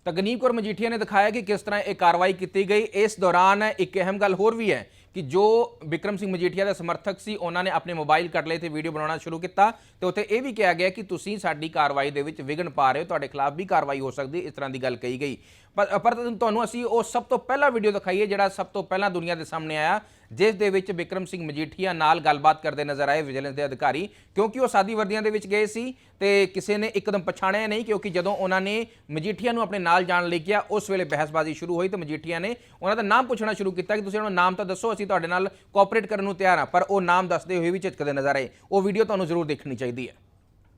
ਤਾਂ ਤਗਨੀਬ ਕੌਰ ਮਜੀਠੀਆ ਨੇ ਦਿਖਾਇਆ ਕਿ ਕਿਸ ਤਰ੍ਹਾਂ ਇਹ ਕਾਰਵਾਈ ਕੀਤੀ ਗਈ। ਇਸ ਦੌਰਾਨ ਇੱਕ ਅਹਿਮ ਗੱਲ ਹੋਰ ਵੀ ਹੈ ਕਿ ਜੋ ਵਿਕਰਮ ਸਿੰਘ ਮਜੀਠੀਆ ਦਾ ਸਮਰਥਕ ਸੀ, ਉਹਨਾਂ ਨੇ ਆਪਣੇ ਮੋਬਾਈਲ ਕੱਢ ਲਏ ਤੇ ਵੀਡੀਓ ਬਣਾਉਣਾ ਸ਼ੁਰੂ ਕੀਤਾ ਤੇ ਉੱਥੇ ਇਹ ਵੀ ਕਿਹਾ ਗਿਆ ਕਿ ਤੁਸੀਂ ਸਾਡੀ ਕਾਰਵਾਈ ਦੇ ਵਿੱਚ ਵਿਘਨ ਪਾ ਰਹੇ ਹੋ, ਤੁਹਾਡੇ ਖਿਲਾਫ ਵੀ ਕਾਰਵਾਈ ਹੋ ਸਕਦੀ, ਇਸ ਤਰ੍ਹਾਂ ਦੀ ਗੱਲ ਕਹੀ ਗਈ। ਪਰ ਤੁਹਾਨੂੰ ਅਸੀਂ ਉਹ ਸਭ ਤੋਂ ਪਹਿਲਾ ਵੀਡੀਓ ਦਿਖਾਈਏ ਜਿਹੜਾ ਸਭ ਤੋਂ ਪਹਿਲਾਂ ਦੁਨੀਆ ਦੇ ਸਾਹਮਣੇ ਆਇਆ, ਜਿਸ ਦੇ ਵਿੱਚ ਵਿਕਰਮ ਸਿੰਘ ਮਜੀਠੀਆ ਨਾਲ ਗੱਲਬਾਤ ਕਰਦੇ ਨਜ਼ਰ ਆਏ ਵਿਜੀਲੈਂਸ ਦੇ ਅਧਿਕਾਰੀ, ਕਿਉਂਕਿ ਉਹ ਸਾਦੀ ਵਰਦੀਆਂ ਦੇ ਵਿੱਚ ਗਏ ਸੀ ਤੇ ਕਿਸੇ ਨੇ ਇੱਕਦਮ ਪਛਾਣਿਆ ਨਹੀਂ, ਕਿਉਂਕਿ ਜਦੋਂ ਉਹਨਾਂ ਨੇ ਮਜੀਠੀਆ ਨੂੰ ਆਪਣੇ ਨਾਲ ਜਾਣ ਲਈ ਕਿਹਾ, ਉਸ ਵੇਲੇ ਬਹਿਸਬਾਜ਼ੀ ਸ਼ੁਰੂ ਹੋਈ ਤੇ ਮਜੀਠੀਆ ਨੇ ਉਹਨਾਂ ਦਾ ਨਾਮ ਪੁੱਛਣਾ ਸ਼ੁਰੂ ਕੀਤਾ ਕਿ ਤੁਸੀਂ ਉਹਨਾਂ ਨਾਮ ਤਾਂ ਦੱਸੋ, ਅਸੀਂ ਤੁਹਾਡੇ ਨਾਲ ਕੋਆਪਰੇਟ ਕਰਨ ਨੂੰ ਤਿਆਰ ਹਾਂ, ਪਰ ਉਹ ਨਾਮ ਦੱਸਦੇ ਹੋਏ ਵੀ ਝਿਜਕਦੇ ਨਜ਼ਰ ਆਏ। ਉਹ ਵੀਡੀਓ ਤੁਹਾਨੂੰ ਜ਼ਰੂਰ ਦੇਖਣੀ ਚਾਹੀਦੀ ਹੈ।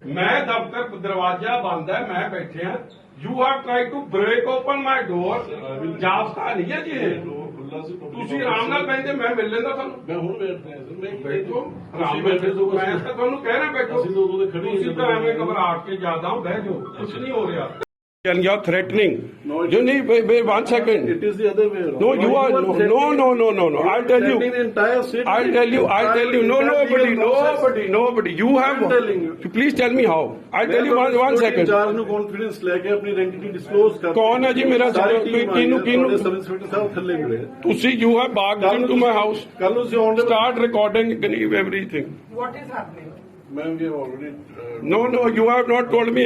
ਮੈਂ ਦਫ਼ਤਰ ਦਰਵਾਜ਼ਾ ਬੰਦ ਹੈ ਮੈਂ ਬੈਠਿਆ you have try to break open my door ਜਾਬਤਾ ਨਹੀਂ ਹੈ ਜੀ ਇਹ। ਤੁਸੀਂ ਆਰਾਮ ਨਾਲ ਬੈਠੇ ਮੈਂ ਮਿਲ ਲੈਂਦਾ ਤੁਹਾਨੂੰ। ਮੈਂ ਹੁਣ ਸਰ ਮੈਂ ਬੈਠੋ। ਆਰਾਮ ਬੈਠੇ ਸੋ ਮੈਂ ਤਾਂ ਤੁਹਾਨੂੰ ਕਹਿ ਰਿਹਾ ਬੈਠੋ। ਅਸੀਂ ਤਾਂ ਉਦੋਂ ਦੇ ਖੜੇ ਹੀ ਤੁਸੀਂ ਤਾਂ ਐਵੇਂ ਘਬਰਾ ਕੇ ਜ਼ਿਆਦਾ ਬਹਿ ਜਾਓ। ਕੁਝ ਨਹੀਂ ਹੋ ਰਿਹਾ। And you're threatening. you need wait, wait one second. It is the other way around. No, you are no, no, no, no, no, no. I'll tell you. Threatening the entire city. I'll tell you. I'll tell you. No, Entire nobody, legal process. nobody, nobody. You have. I'm telling you. Please tell me how. I'll tell you one, one second. ਚਾਰ ਨੂੰ confidence ਲੈ ਕੇ ਆਪਣੀ ਆਇਡੈਂਟੀ disclose ਕਰ ਕੌਣ ਹੈ ਜੀ ਮੇਰਾ ਸਾਰੀ ਸਾਰਾ- team ਕਿਹਨੂੰ- ਆਈ ਹੈ, ਕਿਹਨੂੰ- ਤੁਹਾਡੇ ਸਬ ਇੰਸਪੈਕਟਰ ਸਾਹਿਬ ਥੱਲੇ ਮਿਲੇ ਤੁਸੀਂ you have barged into my house. ਕੱਲ ਨੂੰ ਤੁਸੀਂ ਆਉਣ ਦੇ Start recording everything. What is happening ਮੈਂ ਵੀ already No, no, you have not told me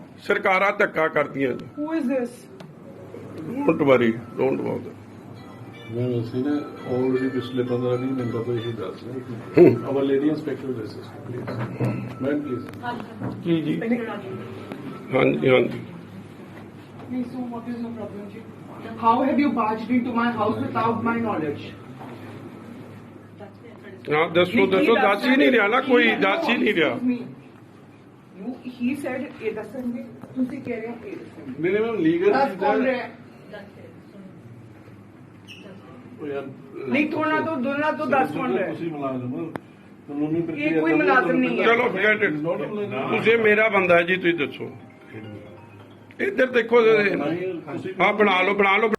ਸਰਕਾਰਾਂ ਧੱਕਾ ਕਰਦੀਆਂ। Who is this? Don't worry don't about ਮੈਂ ਅਸੀਂ ਨਾ ਆਲਰੇਡੀ ਪਿਛਲੇ 15 20 ਮਿੰਟਾਂ ਤੋਂ ਇਹ ਦੱਸ ਰਹੇ our lady inspector this is please ma'am please ਕੀ ਜੀ? ਹਾਂਜੀ ਹਾਂਜੀ। Please, so what is the problem, Ji? How have you barged into my house without my knowledge? ਹਾਂ ਦੱਸੋ ਦੱਸੋ ਦੱਸ ਹੀ ਨਹੀਂ ਰਿਹਾ ਨਾ ਕੋਈ ਦੱਸ ਹੀ ਨਹੀਂ ਰਿਹਾ। You, he said, ਇਹ ਦੱਸਣਗੇ ਤੁਸੀਂ ਕਹਿ ਰਹੇ ਹੋ ਇਹ ਦੱਸਣਗੇ ਨਹੀਂ ਨਹੀਂ ਮੈਮ ਲੀਗਲ ਦੱਸ ਕੌਣ ਰਿਹਾ ਹੈ? ਨਹੀਂ ਥੋੜਾ ਤੋਂ ਦੋਨਾਂ ਤੋਂ ਦੱਸ ਕੌਣ ਰਿਹਾ ਹੈ? ਤੁਸੀਂ ਮੁਲਾਜ਼ਮ ਹੋ ਕਾਨੂੰਨੀ ਪ੍ਰਕਿਰਿਆ ਇਹ ਕੋਈ ਮੁਲਾਜ਼ਮ ਨਹੀਂ ਹੈ। ਚਲੋ it. ਤੁਸੀਂ ਮੇਰਾ ਬੰਦਾ ਹੈ ਜੀ ਤੁਸੀਂ ਦੱਸੋ ਇੱਧਰ ਦੇਖੋ ਹਾਂ ਬਣਾ ਲਓ ਬਣਾ ਲਓ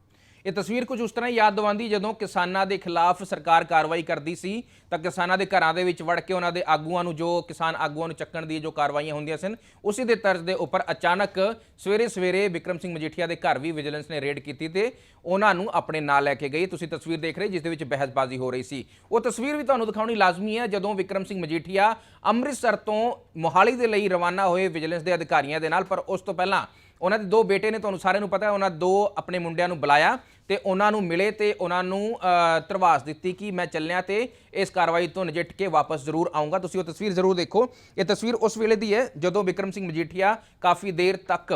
ਇਹ ਤਸਵੀਰ ਕੁਝ ਉਸ ਤਰ੍ਹਾਂ ਹੀ ਯਾਦ ਦਿਵਾਉਂਦੀ ਜਦੋਂ ਕਿਸਾਨਾਂ ਦੇ ਖਿਲਾਫ ਸਰਕਾਰ ਕਾਰਵਾਈ ਕਰਦੀ ਸੀ, ਤਾਂ ਕਿਸਾਨਾਂ ਦੇ ਘਰਾਂ ਦੇ ਵਿੱਚ ਵੜ ਕੇ ਉਹਨਾਂ ਦੇ ਆਗੂਆਂ ਨੂੰ ਜੋ ਕਿਸਾਨ ਆਗੂਆਂ ਨੂੰ ਚੱਕਣ ਦੀ ਜੋ ਕਾਰਵਾਈਆਂ ਹੁੰਦੀਆਂ ਸਨ, ਉਸੇ ਦੇ ਤਰਜ਼ ਦੇ ਉੱਪਰ ਅਚਾਨਕ ਸਵੇਰੇ ਸਵੇਰੇ ਵਿਕਰਮ ਸਿੰਘ ਮਜੀਠੀਆ ਦੇ ਘਰ ਵੀ ਵਿਜੀਲੈਂਸ ਨੇ ਰੇਡ ਕੀਤੀ ਤੇ ਉਹਨਾਂ ਨੂੰ ਆਪਣੇ ਨਾਲ ਲੈ ਕੇ ਗਈ। ਤੁਸੀਂ ਤਸਵੀਰ ਦੇਖ ਰਹੇ ਜਿਸ ਦੇ ਵਿੱਚ ਬਹਿਸਬਾਜ਼ੀ ਹੋ ਰਹੀ ਸੀ। ਉਹ ਤਸਵੀਰ ਵੀ ਤੁਹਾਨੂੰ ਦਿਖਾਉਣੀ ਲਾਜ਼ਮੀ ਹੈ, ਜਦੋਂ ਵਿਕਰਮ ਸਿੰਘ ਮਜੀਠੀਆ ਅੰਮ੍ਰਿਤਸਰ ਤੋਂ ਮੋਹਾਲੀ ਦੇ ਲਈ ਰਵਾਨਾ ਹੋਏ ਵਿਜੀਲੈਂਸ ਦੇ ਅਧਿਕਾਰੀਆਂ ਦੇ ਨਾਲ, ਪਰ ਉਸ ਤੋਂ ਪਹਿਲਾਂ ਉਹਨਾਂ ਦੇ ਦੋ ਬੇਟੇ ਨੇ ਤੁਹਾਨੂੰ ਸਾਰਿਆਂ ਨੂੰ ਪਤਾ ਹੈ ਉਹਨਾਂ ਦੋ ਆਪਣੇ ਮੁੰਡਿਆਂ ਨੂੰ ਬੁਲਾਇਆ ਤੇ ਉਹਨਾਂ ਨੂੰ ਮਿਲੇ ਤੇ ਉਹਨਾਂ ਨੂੰ ਅ, ਧਰਵਾਸ ਦਿੱਤੀ ਕਿ ਮੈਂ ਚੱਲਿਆ ਤੇ ਇਸ ਕਾਰਵਾਈ ਤੋਂ ਨਜਿੱਠ ਕੇ ਵਾਪਸ ਜ਼ਰੂਰ ਆਉਂਗਾ ਤੁਸੀਂ ਉਹ ਤਸਵੀਰ ਜ਼ਰੂਰ ਦੇਖੋ। ਇਹ ਤਸਵੀਰ ਉਸ ਵੇਲੇ ਦੀ ਹੈ ਜਦੋਂ ਵਿਕਰਮ ਸਿੰਘ ਮਜੀਠੀਆ ਕਾਫੀ ਦੇਰ ਤੱਕ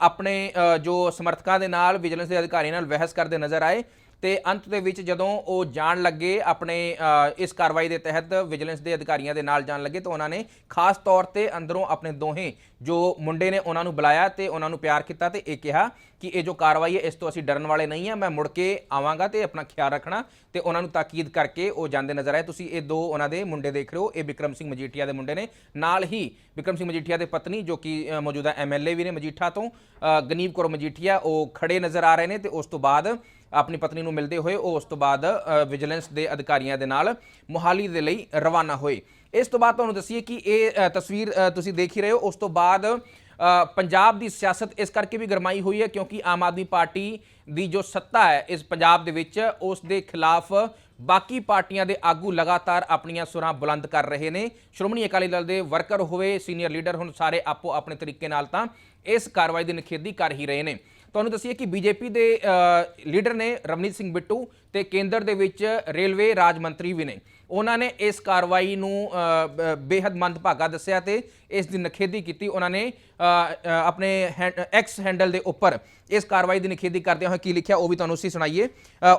ਆਪਣੇ ਜੋ ਸਮਰਥਕਾਂ ਦੇ ਨਾਲ ਵਿਜੀਲੈਂਸ ਦੇ ਅਧਿਕਾਰੀਆਂ ਨਾਲ ਬਹਿਸ ਕਰਦੇ ਨਜ਼ਰ ਆਏ ਤੇ ਅੰਤ ਦੇ ਵਿੱਚ ਜਦੋਂ ਉਹ ਜਾਣ ਲੱਗੇ ਆਪਣੇ ਇਸ ਕਾਰਵਾਈ ਦੇ ਤਹਿਤ ਵਿਜੀਲੈਂਸ ਦੇ ਅਧਿਕਾਰੀਆਂ ਦੇ ਨਾਲ ਜਾਣ ਲੱਗੇ ਤਾਂ ਉਹਨਾਂ ਨੇ ਖਾਸ ਤੌਰ ਤੇ ਅੰਦਰੋਂ ਆਪਣੇ ਦੋਹੇ ਜੋ ਮੁੰਡੇ ਨੇ ਉਹਨਾਂ ਨੂੰ ਬੁਲਾਇਆ ਤੇ ਉਹਨਾਂ ਨੂੰ ਪਿਆਰ ਕੀਤਾ ਤੇ ਇਹ ਕਿਹਾ ਕਿ ਇਹ ਜੋ ਕਾਰਵਾਈ ਹੈ ਇਸ ਤੋਂ ਅਸੀਂ ਡਰਨ ਵਾਲੇ ਨਹੀਂ ਹਾਂ ਮੈਂ ਮੁੜ ਕੇ ਆਵਾਂਗਾ ਤੇ ਆਪਣਾ ਖਿਆਲ ਰੱਖਣਾ ਤੇ ਉਹਨਾਂ ਨੂੰ ਤਾਕੀਦ ਕਰਕੇ ਉਹ ਜਾਂਦੇ ਨਜ਼ਰ ਆਏ। ਤੁਸੀਂ ਇਹ ਦੋ ਉਹਨਾਂ ਦੇ ਮੁੰਡੇ ਦੇਖ ਰਹੇ ਹੋ ਇਹ ਵਿਕਰਮ ਸਿੰਘ ਮਜੀਠੀਆ ਦੇ ਮੁੰਡੇ ਨੇ। ਨਾਲ ਹੀ ਵਿਕਰਮ ਸਿੰਘ ਮਜੀਠੀਆ ਦੇ ਪਤਨੀ ਜੋ ਕਿ ਅ, ਮੌਜੂਦਾ ਐਮਐਲਏ ਵੀ ਨੇ ਮਜੀਠਾ ਤੋਂ ਅ, ਗਨੀਵ ਕੌਰ ਮਜੀਠੀਆ ਉਹ ਖੜੇ ਨਜ਼ਰ ਆ ਰਹੇ ਨੇ ਤੇ ਉਸ ਤੋਂ ਬਾਅਦ ਆਪਣੀ ਪਤਨੀ ਨੂੰ ਮਿਲਦੇ ਹੋਏ ਉਹ ਉਸ ਤੋਂ ਬਾਅਦ ਵਿਜੀਲੈਂਸ ਦੇ ਅਧਿਕਾਰੀਆਂ ਦੇ ਨਾਲ ਮੁਹਾਲੀ ਦੇ ਲਈ ਰਵਾਨਾ ਹੋਏ। ਇਸ ਤੋਂ ਬਾਅਦ ਤੁਹਾਨੂੰ ਦੱਸੀਏ ਕਿ ਇਹ ਤਸਵੀਰ ਤੁਸੀਂ ਦੇਖ ਹੀ ਰਹੇ ਹੋ, ਉਸ ਤੋਂ ਬਾਅਦ ਪੰਜਾਬ ਦੀ ਸਿਆਸਤ ਇਸ ਕਰਕੇ ਵੀ ਗਰਮਾਈ ਹੋਈ ਹੈ ਕਿਉਂਕਿ ਆਮ ਆਦਮੀ ਪਾਰਟੀ ਦੀ ਜੋ ਸੱਤਾ ਹੈ ਇਸ ਪੰਜਾਬ ਦੇ ਵਿੱਚ, ਉਸ ਦੇ ਖਿਲਾਫ ਬਾਕੀ ਪਾਰਟੀਆਂ ਦੇ ਆਗੂ ਲਗਾਤਾਰ ਆਪਣੀਆਂ ਸੁਰਾਂ ਬੁਲੰਦ ਕਰ ਰਹੇ ਨੇ। ਸ਼੍ਰੋਮਣੀ ਅਕਾਲੀ ਦਲ ਦੇ ਵਰਕਰ ਹੋਵੇ, ਸੀਨੀਅਰ ਲੀਡਰ ਹੁਣ, ਸਾਰੇ ਆਪੋ ਆਪਣੇ ਤਰੀਕੇ ਨਾਲ ਤਾਂ ਇਸ ਕਾਰਵਾਈ ਦੀ ਨਿਖੇਧੀ ਕਰ ਹੀ ਰਹੇ ਨੇ। ਤੁਹਾਨੂੰ ਦੱਸੀਏ ਕਿ ਬੀਜੇਪੀ ਦੇ ਲੀਡਰ ਨੇ ਰਵਨੀਤ ਸਿੰਘ ਬਿੱਟੂ ਤੇ ਕੇਂਦਰ ਦੇ ਵਿੱਚ ਰੇਲਵੇ ਰਾਜ ਮੰਤਰੀ ਵੀ ਨੇ। ਉਹਨਾਂ ਨੇ ਇਸ ਕਾਰਵਾਈ ਨੂੰ ਅ, ਬ- ਬੇਹੱਦ ਮੰਦਭਾਗਾ ਦੱਸਿਆ ਤੇ ਇਸ ਦੀ ਨਿਖੇਧੀ ਕੀਤੀ। ਉਹਨਾਂ ਨੇ ਆਪਣੇ ਐਕਸ ਹੈਂਡਲ ਦੇ ਉੱਪਰ ਇਸ ਕਾਰਵਾਈ ਦੀ ਨਿਖੇਧੀ ਕਰਦੇ ਹੋਏ ਕੀ ਲਿਖਿਆ ਉਹ ਵੀ ਤੁਹਾਨੂੰ ਅਸੀਂ ਸੁਣਾਈਏ।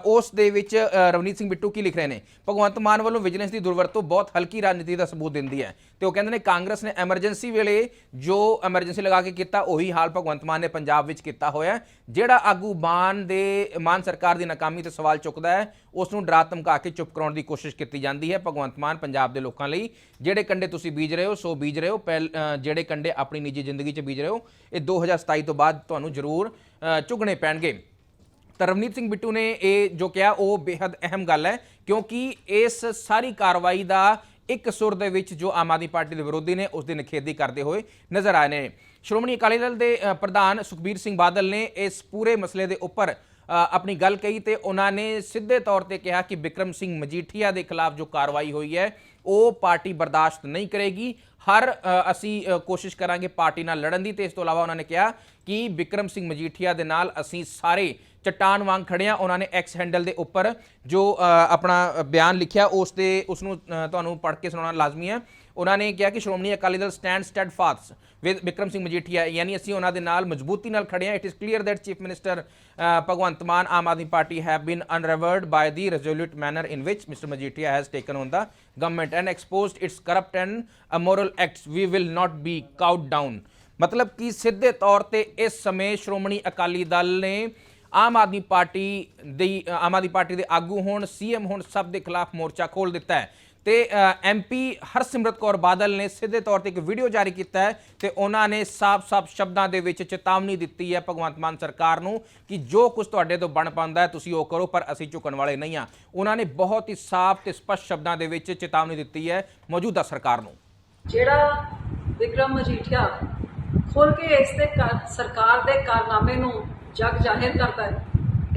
ਉਸ ਦੇ ਵਿੱਚ ਰਵਨੀਤ ਸਿੰਘ ਬਿੱਟੂ ਕੀ ਲਿਖ ਰਹੇ ਨੇ? ਭਗਵੰਤ ਮਾਨ ਵੱਲੋਂ ਵਿਜੀਲੈਂਸ ਦੀ ਦੁਰਵਰਤੋਂ ਬਹੁਤ ਹਲਕੀ ਰਾਜਨੀਤੀ ਦਾ ਸਬੂਤ ਦਿੰਦੀ ਹੈ ਤੇ ਉਹ ਕਹਿੰਦੇ ਨੇ ਕਾਂਗਰਸ ਨੇ ਐਮਰਜੈਂਸੀ ਵੇਲੇ ਜੋ ਐਮਰਜੈਂਸੀ ਲਗਾ ਕੇ ਕੀਤਾ, ਉਹੀ ਹਾਲ ਭਗਵੰਤ ਮਾਨ ਨੇ ਪੰਜਾਬ ਵਿੱਚ ਕੀਤਾ ਹੋਇਆ ਜਿਹੜਾ ਆਗੂ ਮਾਨ ਦੇ, ਮਾਨ ਸਰਕਾਰ ਦੀ ਨਾਕਾਮੀ ਤੇ ਸਵਾਲ ਚੁੱਕਦਾ ਹੈ ਉਸ ਨੂੰ ਡਰਾ ਧਮਕਾ ਕੇ ਚੁੱਪ ਕਰਾਉਣ ਦੀ ਕੋਸ਼ਿਸ਼ ਕੀਤੀ ਜਾਂਦੀ ਹੈ ਭਗਵੰਤ ਮਾਨ ਪੰਜਾਬ ਦੇ ਲੋਕਾਂ ਲਈ। ਜਿਹੜੇ ਕੰਡੇ ਤੁਸੀਂ ਬੀਜ ਰਹੇ ਹੋ, ਸੋ ਬੀਜ ਰਹੇ ਹੋ। ਪਹਿਲ- ਜਿਹੜੇ ਕੰਡੇ ਆਪਣੀ ਨਿੱਜੀ ਜ਼ਿੰਦਗੀ 'ਚ ਬੀਜ ਰਹੇ ਹੋ, ਇਹ 2027 ਤੋਂ ਬਾਅਦ ਤੁਹਾਨੂੰ ਜ਼ਰੂਰ ਚੁਗਣੇ ਪੈਣਗੇ। ਤਾਂ ਰਵਨੀਤ ਸਿੰਘ ਬਿੱਟੂ ਨੇ ਇਹ ਜੋ ਕਿਹਾ, ਉਹ ਬੇहद ਅਹਿਮ ਗੱਲ ਹੈ, ਕਿਉਂਕਿ ਇਸ ਸਾਰੀ ਕਾਰਵਾਈ ਦਾ ਇੱਕ ਸੁਰ ਦੇ ਵਿੱਚ ਜੋ ਆਮ ਆਦਮੀ ਪਾਰਟੀ ਦੇ ਵਿਰੋਧੀ ਨੇ, ਉਸ ਦੀ ਨਿਖੇਧੀ ਕਰਦੇ ਹੋਏ ਨਜ਼ਰ ਆਏ ਨੇ। ਸ਼੍ਰੋਮਣੀ ਅਕਾਲੀ ਦਲ ਦੇ ਪ੍ਰਧਾਨ ਸੁਖਬੀਰ ਸਿੰਘ ਬਾਦਲ ਨੇ ਇਸ ਪੂਰੇ ਮਸਲੇ ਦੇ ਉੱਪਰ ਆਪਣੀ ਗੱਲ ਕਹੀ ਤੇ ਉਹਨਾਂ ਨੇ ਸਿੱਧੇ ਤੌਰ ਤੇ ਕਿਹਾ ਕਿ ਵਿਕਰਮ ਸਿੰਘ ਮਜੀਠੀਆ ਦੇ ਖਿਲਾਫ ਜੋ ਕਾਰਵਾਈ ਹੋਈ ਹੈ ਉਹ ਪਾਰਟੀ ਬਰਦਾਸ਼ਤ ਨਹੀਂ ਕਰੇਗੀ। ਹਰ ਅਸੀਂ ਕੋਸ਼ਿਸ਼ ਕਰਾਂਗੇ ਪਾਰਟੀ ਨਾਲ ਲੜਨ ਦੀ ਤੇ ਇਸ ਤੋਂ ਇਲਾਵਾ ਉਹਨਾਂ ਨੇ ਕਿਹਾ ਕਿ ਵਿਕਰਮ ਸਿੰਘ ਮਜੀਠੀਆ ਦੇ ਨਾਲ ਅਸੀਂ ਸਾਰੇ ਚਟਾਨ ਵਾਂਗ ਖੜੇ ਆ ਉਹਨਾਂ ਨੇ ਐਕਸ ਹੈਂਡਲ ਦੇ ਉੱਪਰ ਜੋ ਆਪਣਾ ਬਿਆਨ ਲਿਖਿਆ, ਉਸ ਤੇ ਉਸ ਨੂੰ ਤੁਹਾਨੂੰ ਪੜ੍ਹ ਕੇ ਸੁਣਾਉਣਾ ਲਾਜ਼ਮੀ ਹੈ। ਉਹਨਾਂ ਨੇ ਕਿਹਾ ਕਿ Shiromani Akali Dal stand steadfast with Vikram Singh Majithia, ਯਾਨੀ ਅਸੀਂ ਉਹਨਾਂ ਦੇ ਨਾਲ ਮਜ਼ਬੂਤੀ ਨਾਲ ਖੜੇ ਹਾਂ it is clear that chief minister Bhagwant Mann Aam Aadmi party have been unnerved by the resolute manner in which Mr. Majitia has taken on the government and exposed its corrupt and immoral acts. We will not be cowed down. ਮਤਲਬ ਕਿ ਸਿੱਧੇ ਤੌਰ ਤੇ ਇਸ ਸਮੇਂ ਸ਼੍ਰੋਮਣੀ ਅਕਾਲੀ ਦਲ ਨੇ ਆਮ Aadmi party ਦੀ ਆਮ Aadmi party ਦੇ ਆਗੂ ਹੋਣ ਸੀਐਮ ਹੋਣ ਸਭ ਦੇ ਖਿਲਾਫ ਮੋਰਚਾ ਖੋਲ ਦਿੱਤਾ ਹੈ ਤੇ ਐਮਪੀ ਹਰਸਿਮਰਤ ਕੌਰ ਬਾਦਲ ਨੇ ਸਿੱਧੇ ਤੌਰ ਤੇ ਇੱਕ ਵੀਡੀਓ ਜਾਰੀ ਕੀਤਾ ਹੈ ਤੇ ਉਹਨਾਂ ਨੇ ਸਾਫ਼-ਸਾਫ਼ ਸ਼ਬਦਾਂ ਦੇ ਵਿੱਚ ਚੇਤਾਵਨੀ ਦਿੱਤੀ ਹੈ ਭਗਵੰਤ ਮਾਨ ਸਰਕਾਰ ਨੂੰ ਕਿ ਜੋ ਕੁਝ ਤੁਹਾਡੇ ਤੋਂ ਬਣ ਪਾਉਂਦਾ ਹੈ, ਤੁਸੀਂ ਉਹ ਕਰੋ, ਪਰ ਅਸੀਂ ਝੁਕਣ ਵਾਲੇ ਨਹੀਂ ਆ ਉਹਨਾਂ ਨੇ ਬਹੁਤ ਹੀ ਸਾਫ਼ ਤੇ ਸਪਸ਼ਟ ਸ਼ਬਦਾਂ ਦੇ ਵਿੱਚ ਚੇਤਾਵਨੀ ਦਿੱਤੀ ਹੈ ਮੌਜੂਦਾ ਸਰਕਾਰ ਨੂੰ। ਜਿਹੜਾ ਵਿਕਰਮ ਮਜੀਠੀਆ ਖੁੱਲ ਕੇ ਇਸ ਦੇ ਕਾਰ- ਸਰਕਾਰ ਦੇ ਕਾਰਨਾਮੇ ਨੂੰ ਜਗ ਜ਼ਾਹਿਰ ਕਰਦਾ ਹੈ,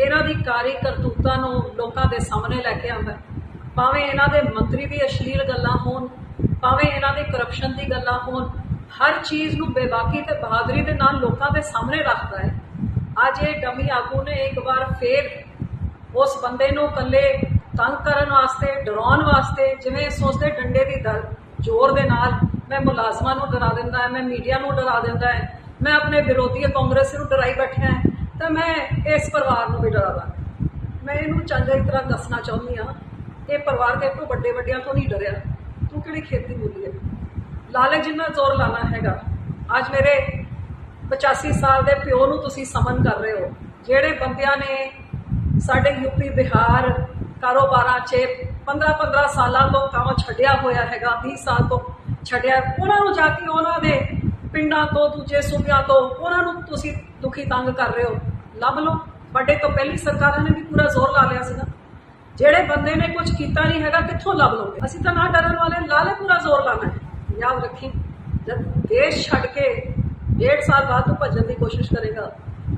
ਇਹਨਾਂ ਦੀ ਕਾਰੀ ਕਰਤੂਤਾਂ ਨੂੰ ਲੋਕਾਂ ਦੇ ਸਾਹਮਣੇ ਲੈ ਕੇ ਆਉਂਦਾ ਹੈ। ਭਾਵੇਂ ਇਹਨਾਂ ਦੇ ਮੰਤਰੀ ਦੀ ਅਸ਼ਲੀਲ ਗੱਲਾਂ ਹੋਣ, ਭਾਵੇਂ ਇਹਨਾਂ ਦੀ ਕਰਪਸ਼ਨ ਦੀ ਗੱਲਾਂ ਹੋਣ, ਹਰ ਚੀਜ਼ ਨੂੰ ਬੇਬਾਕੀ ਤੇ ਬਹਾਦਰੀ ਦੇ ਨਾਲ ਲੋਕਾਂ ਦੇ ਸਾਹਮਣੇ ਰੱਖਦਾ ਹੈ। ਅੱਜ ਇਹ ਡਮੀ ਆਗੂ ਨੇ ਇੱਕ ਵਾਰ ਫੇਰ ਉਸ ਬੰਦੇ ਨੂੰ ਇਕੱਲੇ ਤੰਗ ਕਰਨ ਵਾਸਤੇ, ਡਰਾਉਣ ਵਾਸਤੇ, ਜਿਵੇਂ ਸੋਚਦੇ ਡੰਡੇ ਦੀ ਦਰ ਜ਼ੋਰ ਦੇ ਨਾਲ ਮੈਂ ਮੁਲਾਜ਼ਮਾਂ ਨੂੰ ਡਰਾ ਦਿੰਦਾ ਹੈ, ਮੈਂ ਮੀਡੀਆ ਨੂੰ ਡਰਾ ਦਿੰਦਾ ਹੈ, ਮੈਂ ਆਪਣੇ ਵਿਰੋਧੀ ਕਾਂਗਰਸ ਨੂੰ ਡਰਾਈ ਬੈਠਿਆ ਤਾਂ ਮੈਂ ਇਸ ਪਰਿਵਾਰ ਨੂੰ ਵੀ ਡਰਾਦਾ ਮੈਂ ਇਹਨੂੰ ਚੰਗੀ ਤਰ੍ਹਾਂ ਦੱਸਣਾ ਚਾਹੁੰਦੀ ਹਾਂ ਇਹ ਪਰਿਵਾਰ ਦੇ ਤੋਂ ਵੱਡੇ ਵੱਡਿਆਂ ਤੋਂ ਨਹੀਂ ਡਰਿਆ। ਤੂੰ ਕਿਹੜੀ ਖੇਤੀ ਬੋਲੀ ਹੈ? ਲਾਲਚ ਜਿੰਨਾ ਜ਼ੋਰ ਲਾਣਾ ਹੈਗਾ। ਅੱਜ ਮੇਰੇ 85 ਸਾਲ ਦੇ ਪਿਓ ਨੂੰ ਤੁਸੀਂ ਸਮਨ ਕਰ ਰਹੇ ਹੋ। ਜਿਹੜੇ ਬੰਦਿਆਂ ਨੇ ਸਾਡੇ ਯੂਪੀ ਬਿਹਾਰ ਕਾਰੋਬਾਰਾਂ 'ਚ 15-15 ਸਾਲਾਂ ਤੋਂ ਕੰਮ ਛੱਡਿਆ ਹੋਇਆ ਹੈਗਾ 20 ਸਾਲ ਤੋਂ ਛੱਡਿਆ, ਉਹਨਾਂ ਨੂੰ ਜਾ ਕੇ ਉਹਨਾਂ ਦੇ ਪਿੰਡਾਂ ਤੋਂ, ਦੂਜੇ ਸੂਬਿਆਂ ਤੋਂ ਉਹਨਾਂ ਨੂੰ ਤੁਸੀਂ ਦੁਖੀ ਤੰਗ ਕਰ ਰਹੇ ਹੋ। ਲੱਭ ਲਓ। ਵੱਡੇ ਤੋਂ ਪਹਿਲੀ ਸਰਕਾਰਾਂ ਨੇ ਵੀ ਪੂਰਾ ਜ਼ੋਰ ਲਾ ਲਿਆ ਸੀਗਾ ਜਿਹੜੇ ਬੰਦੇ ਨੇ ਕੁਝ ਕੀਤਾ ਨਹੀਂ ਹੈਗਾ, ਕਿੱਥੋਂ ਲੱਭ ਲਓਗੇ? ਅਸੀਂ ਤਾਂ ਨਾ ਡਰਨ ਵਾਲੇ, ਲਾਲੇ ਪੂਰਾ ਜ਼ੋਰ ਲਾਣਾ ਹੈ। ਯਾਦ ਰੱਖੀ, ਜਦ ਦੇਸ਼ ਛੱਡ ਕੇ ਡੇਢ ਸਾਲ ਬਾਅਦ ਤੂੰ ਭੱਜਣ ਦੀ ਕੋਸ਼ਿਸ਼ ਕਰੇਗਾ,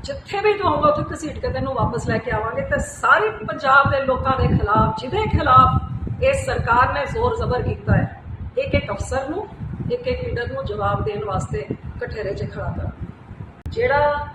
ਜਿੱਥੇ ਵੀ ਤੂੰ ਹੋਗਾ ਉੱਥੇ ਘਸੀਟ ਕੇ ਤੈਨੂੰ ਵਾਪਸ ਲੈ ਕੇ ਆਵਾਂਗੇ ਤੇ ਸਾਰੇ ਪੰਜਾਬ ਦੇ ਲੋਕਾਂ ਦੇ ਖਿਲਾਫ, ਜਿਹਦੇ ਖਿਲਾਫ ਇਸ ਸਰਕਾਰ ਨੇ ਜ਼ੋਰ ਜ਼ਬਰ ਕੀਤਾ ਹੈ, ਇੱਕ ਇੱਕ ਅਫਸਰ ਨੂੰ, ਇੱਕ ਇੱਕ ਲੀਡਰ ਨੂੰ ਜਵਾਬ ਦੇਣ ਵਾਸਤੇ ਕਠੇਰੇ 'ਚ ਖੜਾ ਕਰ। ਜਿਹੜਾ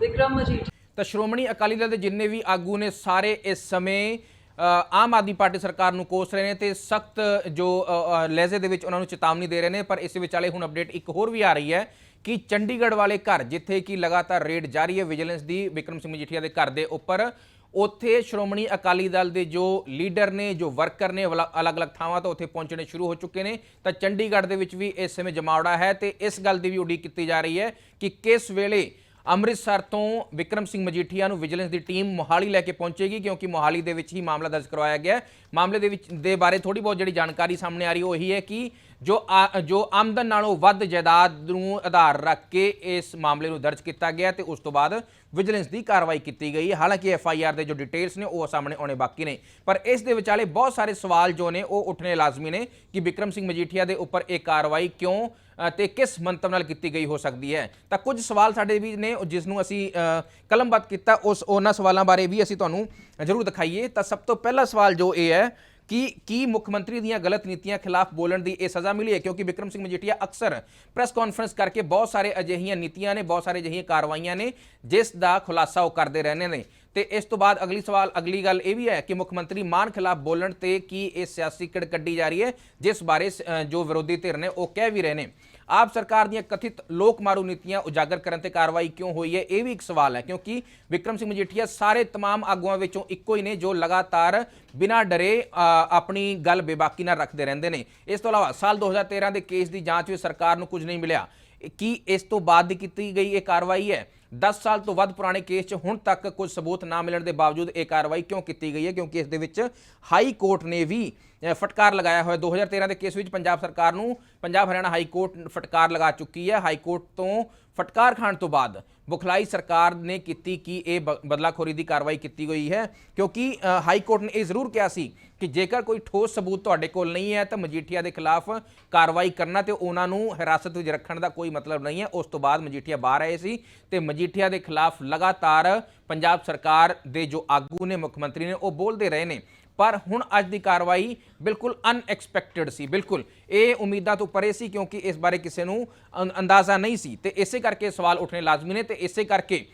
ਵਿਕਰਮ ਮਜੀਠੀਆ ਤਾਂ ਸ਼੍ਰੋਮਣੀ ਅਕਾਲੀ ਦਲ ਦੇ ਜਿੰਨੇ ਵੀ ਆਗੂ ਨੇ, ਸਾਰੇ ਇਸ ਸਮੇਂ ਆਮ ਆਦਮੀ ਪਾਰਟੀ ਸਰਕਾਰ ਨੂੰ ਕੋਸ ਰਹੇ ਨੇ ਤੇ ਸਖਤ ਜੋ ਲਹਿਜ਼ੇ ਦੇ ਵਿੱਚ ਉਹਨਾਂ ਨੂੰ ਚੇਤਾਵਨੀ ਦੇ ਰਹੇ ਨੇ, ਪਰ ਇਸ ਵਿਚਾਲੇ ਹੁਣ ਅਪਡੇਟ ਇੱਕ ਹੋਰ ਵੀ ਆ ਰਹੀ ਹੈ ਕਿ ਚੰਡੀਗੜ੍ਹ ਵਾਲੇ ਘਰ, ਜਿੱਥੇ ਕਿ ਲਗਾਤਾਰ ਰੇਡ ਜਾਰੀ ਹੈ ਵਿਜੀਲੈਂਸ ਦੀ, ਵਿਕਰਮ ਸਿੰਘ ਮਜੀਠੀਆ ਦੇ ਘਰ ਦੇ ਉੱਪਰ, ਉੱਥੇ ਸ਼੍ਰੋਮਣੀ ਅਕਾਲੀ ਦਲ ਦੇ ਜੋ ਲੀਡਰ ਨੇ, ਜੋ ਵਰਕਰ ਨੇ ਅਲੱਗ- ਅਲੱਗ-ਅਲੱਗ ਥਾਵਾਂ ਤੋਂ ਉੱਥੇ ਪਹੁੰਚਣੇ ਸ਼ੁਰੂ ਹੋ ਚੁੱਕੇ ਨੇ, ਤਾਂ ਚੰਡੀਗੜ੍ਹ ਦੇ ਵਿੱਚ ਵੀ ਇਸ ਸਮੇਂ ਜਮਾਵੜਾ ਹੈ ਤੇ ਇਸ ਗੱਲ ਦੀ ਵੀ ਉਡੀਕ ਕੀਤੀ ਜਾ ਰਹੀ ਹੈ ਕਿ ਕਿਸ ਵੇਲੇ ਅੰਮ੍ਰਿਤਸਰ ਤੋਂ ਵਿਕਰਮ ਸਿੰਘ ਮਜੀਠੀਆ ਨੂੰ ਵਿਜੀਲੈਂਸ ਦੀ ਟੀਮ ਮੋਹਾਲੀ ਲੈ ਕੇ ਪਹੁੰਚੇਗੀ, ਕਿਉਂਕਿ ਮੋਹਾਲੀ ਦੇ ਵਿੱਚ ਹੀ ਮਾਮਲਾ ਦਰਜ ਕਰਵਾਇਆ ਗਿਆ ਮਾਮਲੇ ਦੇ ਵਿੱਚ, ਦੇ ਬਾਰੇ ਥੋੜੀ ਬਹੁਤ ਜਿਹੜੀ ਜਾਣਕਾਰੀ ਸਾਹਮਣੇ ਆ ਰਹੀ, ਉਹ ਇਹੀ ਹੈ ਕਿ ਜੋ ਆ- ਜੋ ਆਮਦਨ ਨਾਲੋਂ ਵੱਧ ਜਾਇਦਾਦ ਨੂੰ ਆਧਾਰ ਰੱਖ ਕੇ ਇਸ ਮਾਮਲੇ ਨੂੰ ਦਰਜ ਕੀਤਾ ਗਿਆ ਤੇ ਉਸ ਤੋਂ ਬਾਅਦ ਵਿਜੀਲੈਂਸ ਦੀ ਕਾਰਵਾਈ ਕੀਤੀ ਗਈ ਹਾਲਾਂਕਿ ਐਫ ਆਈ ਆਰ ਦੇ ਜੋ ਡਿਟੇਲਸ ਨੇ, ਉਹ ਸਾਹਮਣੇ ਆਉਣੇ ਬਾਕੀ ਨੇ। ਪਰ ਇਸ ਦੇ ਵਿਚਾਲੇ ਬਹੁਤ ਸਾਰੇ ਸਵਾਲ ਜੋ ਨੇ, ਉਹ ਉੱਠਣੇ ਲਾਜ਼ਮੀ ਨੇ ਕਿ ਵਿਕਰਮ ਸਿੰਘ ਮਜੀਠੀਆ ਦੇ ਉੱਪਰ ਇਹ ਕਾਰਵਾਈ ਕਿਉਂ ਤੇ ਕਿਸ ਮੰਤਵ ਨਾਲ ਕੀਤੀ ਗਈ ਹੋ ਸਕਦੀ ਹੈ? ਤਾਂ ਕੁਝ ਸਵਾਲ ਸਾਡੇ ਵੀ ਨੇ ਜਿਸ ਨੂੰ ਅਸੀਂ ਕਲਮਬੱਧ ਕੀਤਾ ਉਸ ਉਹਨਾਂ ਸਵਾਲਾਂ ਬਾਰੇ ਵੀ ਅਸੀਂ ਤੁਹਾਨੂੰ ਜ਼ਰੂਰ ਦਿਖਾਈਏ। ਤਾਂ ਸਭ ਤੋਂ ਪਹਿਲਾ ਸਵਾਲ ਜੋ ਇਹ ਹੈ ਕਿ ਕੀ ਮੁੱਖ ਮੰਤਰੀ ਦੀਆਂ ਗਲਤ ਨੀਤੀਆਂ ਖਿਲਾਫ ਬੋਲਣ ਦੀ ਇਹ ਸਜ਼ਾ ਮਿਲੀ ਹੈ? ਕਿਉਂਕਿ ਵਿਕਰਮ ਸਿੰਘ ਮਜੀਠੀਆ ਅਕਸਰ ਪ੍ਰੈਸ ਕਾਨਫਰੰਸ ਕਰਕੇ ਬਹੁਤ ਸਾਰੇ ਅਜਿਹੀਆਂ ਨੀਤੀਆਂ ਨੇ ਬਹੁਤ ਸਾਰੇ ਅਜਿਹੀਆਂ ਕਾਰਵਾਈਆਂ ਨੇ ਜਿਸ ਦਾ ਖੁਲਾਸਾ ਉਹ ਕਰਦੇ ਰਹਿੰਦੇ ਨੇ। ਤੇ ਇਸ ਤੋਂ ਬਾਅਦ ਅਗਲੀ ਸਵਾਲ ਅਗਲੀ ਗੱਲ ਇਹ ਵੀ ਹੈ ਕਿ ਮੁੱਖ ਮੰਤਰੀ ਮਾਨ ਖਿਲਾਫ ਬੋਲਣ ਤੇ ਕੀ ਇਹ ਸਿਆਸੀ ਕਿੜ ਕੱਢੀ ਜਾ ਰਹੀ ਹੈ? ਜਿਸ ਬਾਰੇ ਅ, ਜੋ ਵਿਰੋਧੀ ਧਿਰ ਨੇ ਉਹ ਕਹਿ ਵੀ ਰਹੇ ਨੇ। ਆਪ ਸਰਕਾਰ ਦੀਆਂ ਕਥਿਤ ਲੋਕ ਮਾਰੂ ਨੀਤੀਆਂ ਉਜਾਗਰ ਕਰਨ ਤੇ ਕਾਰਵਾਈ ਕਿਉਂ ਹੋਈ ਹੈ ਇਹ ਵੀ ਇੱਕ ਸਵਾਲ ਹੈ ਕਿਉਂਕਿ ਵਿਕਰਮ ਸਿੰਘ ਮਜੀਠੀਆ ਸਾਰੇ तमाम ਆਗੂਆਂ ਵਿੱਚੋਂ ਇੱਕੋ ਹੀ ਨੇ ਜੋ ਲਗਾਤਾਰ ਬਿਨਾਂ ਡਰੇ ਅ, ਆਪਣੀ ਗੱਲ ਬੇਬਾਕੀ ਨਾਲ ਰੱਖਦੇ ਰਹਿੰਦੇ ਨੇ ਇਸ ਤੋਂ ਇਲਾਵਾ ਸਾਲ 2013 ਦੇ ਕੇਸ ਦੀ ਜਾਂਚ ਵਿੱਚ ਸਰਕਾਰ ਨੂੰ ਕੁਝ ਨਹੀਂ ਮਿਲਿਆ ਕੀ ਇਸ ਤੋਂ ਬਾਅਦ ਦੀ ਕੀਤੀ ਗਈ ਇਹ ਕਾਰਵਾਈ ਹੈ 10 ਸਾਲ ਤੋਂ ਵੱਧ ਪੁਰਾਣੇ ਕੇਸ 'ਚ ਹੁਣ ਤੱਕ ਕੁਝ ਸਬੂਤ ਨਾ ਮਿਲਣ ਦੇ ਬਾਵਜੂਦ ਇਹ ਕਾਰਵਾਈ ਕਿਉਂ ਕੀਤੀ ਗਈ ਹੈ ਕਿਉਂਕਿ ਇਸ ਦੇ ਵਿੱਚ ਹਾਈ ਕੋਰਟ ਨੇ ਵੀ ਅ, ਫਟਕਾਰ ਲਗਾਇਆ ਹੋਇਆ। 2013 ਦੇ ਕੇਸ ਵਿੱਚ ਪੰਜਾਬ ਸਰਕਾਰ ਨੂੰ ਪੰਜਾਬ ਹਰਿਆਣਾ ਹਾਈ ਕੋਰਟ ਫਟਕਾਰ ਲਗਾ ਚੁੱਕੀ ਹੈ। ਹਾਈ ਕੋਰਟ ਤੋਂ ਫਟਕਾਰ ਖਾਣ ਤੋਂ ਬਾਅਦ ਬੁਖਲਾਈ ਸਰਕਾਰ ਨੇ ਕੀਤੀ ਕਿ ਇਹ ਬ- ਬਦਲਾਖੋਰੀ ਦੀ ਕਾਰਵਾਈ ਕੀਤੀ ਗਈ ਹੈ। ਕਿਉਂਕਿ ਹਾਈ ਕੋਰਟ ਨੇ ਇਹ ਜ਼ਰੂਰ ਕਿਹਾ ਸੀ ਕਿ ਜੇਕਰ ਕੋਈ ਠੋਸ ਸਬੂਤ ਤੁਹਾਡੇ ਕੋਲ ਨਹੀਂ ਹੈ ਤਾਂ ਮਜੀਠੀਆ ਦੇ ਖਿਲਾਫ ਕਾਰਵਾਈ ਕਰਨਾ ਤੇ ਉਹਨਾਂ ਨੂੰ ਹਿਰਾਸਤ ਵਿੱਚ ਰੱਖਣ ਦਾ ਕੋਈ ਮਤਲਬ ਨਹੀਂ ਹੈ। ਉਸ ਤੋਂ ਬਾਅਦ ਮਜੀਠੀਆ ਬਾਹਰ ਆਏ ਸੀ ਤੇ ਮਜੀਠੀਆ ਦੇ ਖਿਲਾਫ ਲਗਾਤਾਰ ਪੰਜਾਬ ਸਰਕਾਰ ਦੇ ਜੋ ਆਗੂ ਨੇ, ਮੁੱਖ ਮੰਤਰੀ ਨੇ, ਉਹ ਬੋਲਦੇ ਰਹੇ ਨੇ ਪਰ ਹੁਣ ਅੱਜ ਦੀ ਕਾਰਵਾਈ ਬਿਲਕੁਲ ਅਨਐਕਸਪੈਕਟਿਡ ਸੀ, ਬਿਲਕੁਲ। ਇਹ ਉਮੀਦਾਂ ਤੋਂ ਪਰੇ ਸੀ ਕਿਉਂਕਿ ਇਸ ਬਾਰੇ ਕਿਸੇ ਨੂੰ ਅੰਦਾਜ਼ਾ ਨਹੀਂ ਸੀ। ਤੇ ਇਸੇ ਕਰਕੇ ਸਵਾਲ ਉੱਠਣੇ ਲਾਜ਼ਮੀ ਨੇ ਤੇ ਇਸੇ ਕਰਕੇ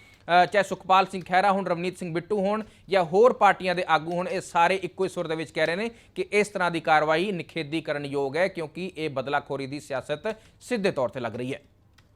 ਚਾਹੇ ਸੁਖਪਾਲ ਸਿੰਘ ਖਹਿਰਾ ਹੋਣ, ਰਵਨੀਤ ਸਿੰਘ ਬਿੱਟੂ ਹੋਣ ਜਾਂ ਹੋਰ ਪਾਰਟੀਆਂ ਦੇ ਆਗੂ ਹੋਣ, ਇਹ ਸਾਰੇ ਇੱਕੋ ਹੀ ਸੁਰ ਦੇ ਵਿੱਚ ਕਹਿ ਰਹੇ ਨੇ ਕਿ ਇਸ ਤਰ੍ਹਾਂ ਦੀ ਕਾਰਵਾਈ ਨਿਖੇਧੀ ਕਰਨ ਯੋਗ ਹੈ ਕਿਉਂਕਿ ਇਹ ਬਦਲਾਖੋਰੀ ਦੀ ਸਿਆਸਤ ਸਿੱਧੇ ਤੌਰ ਤੇ ਲੱਗ ਰਹੀ ਹੈ।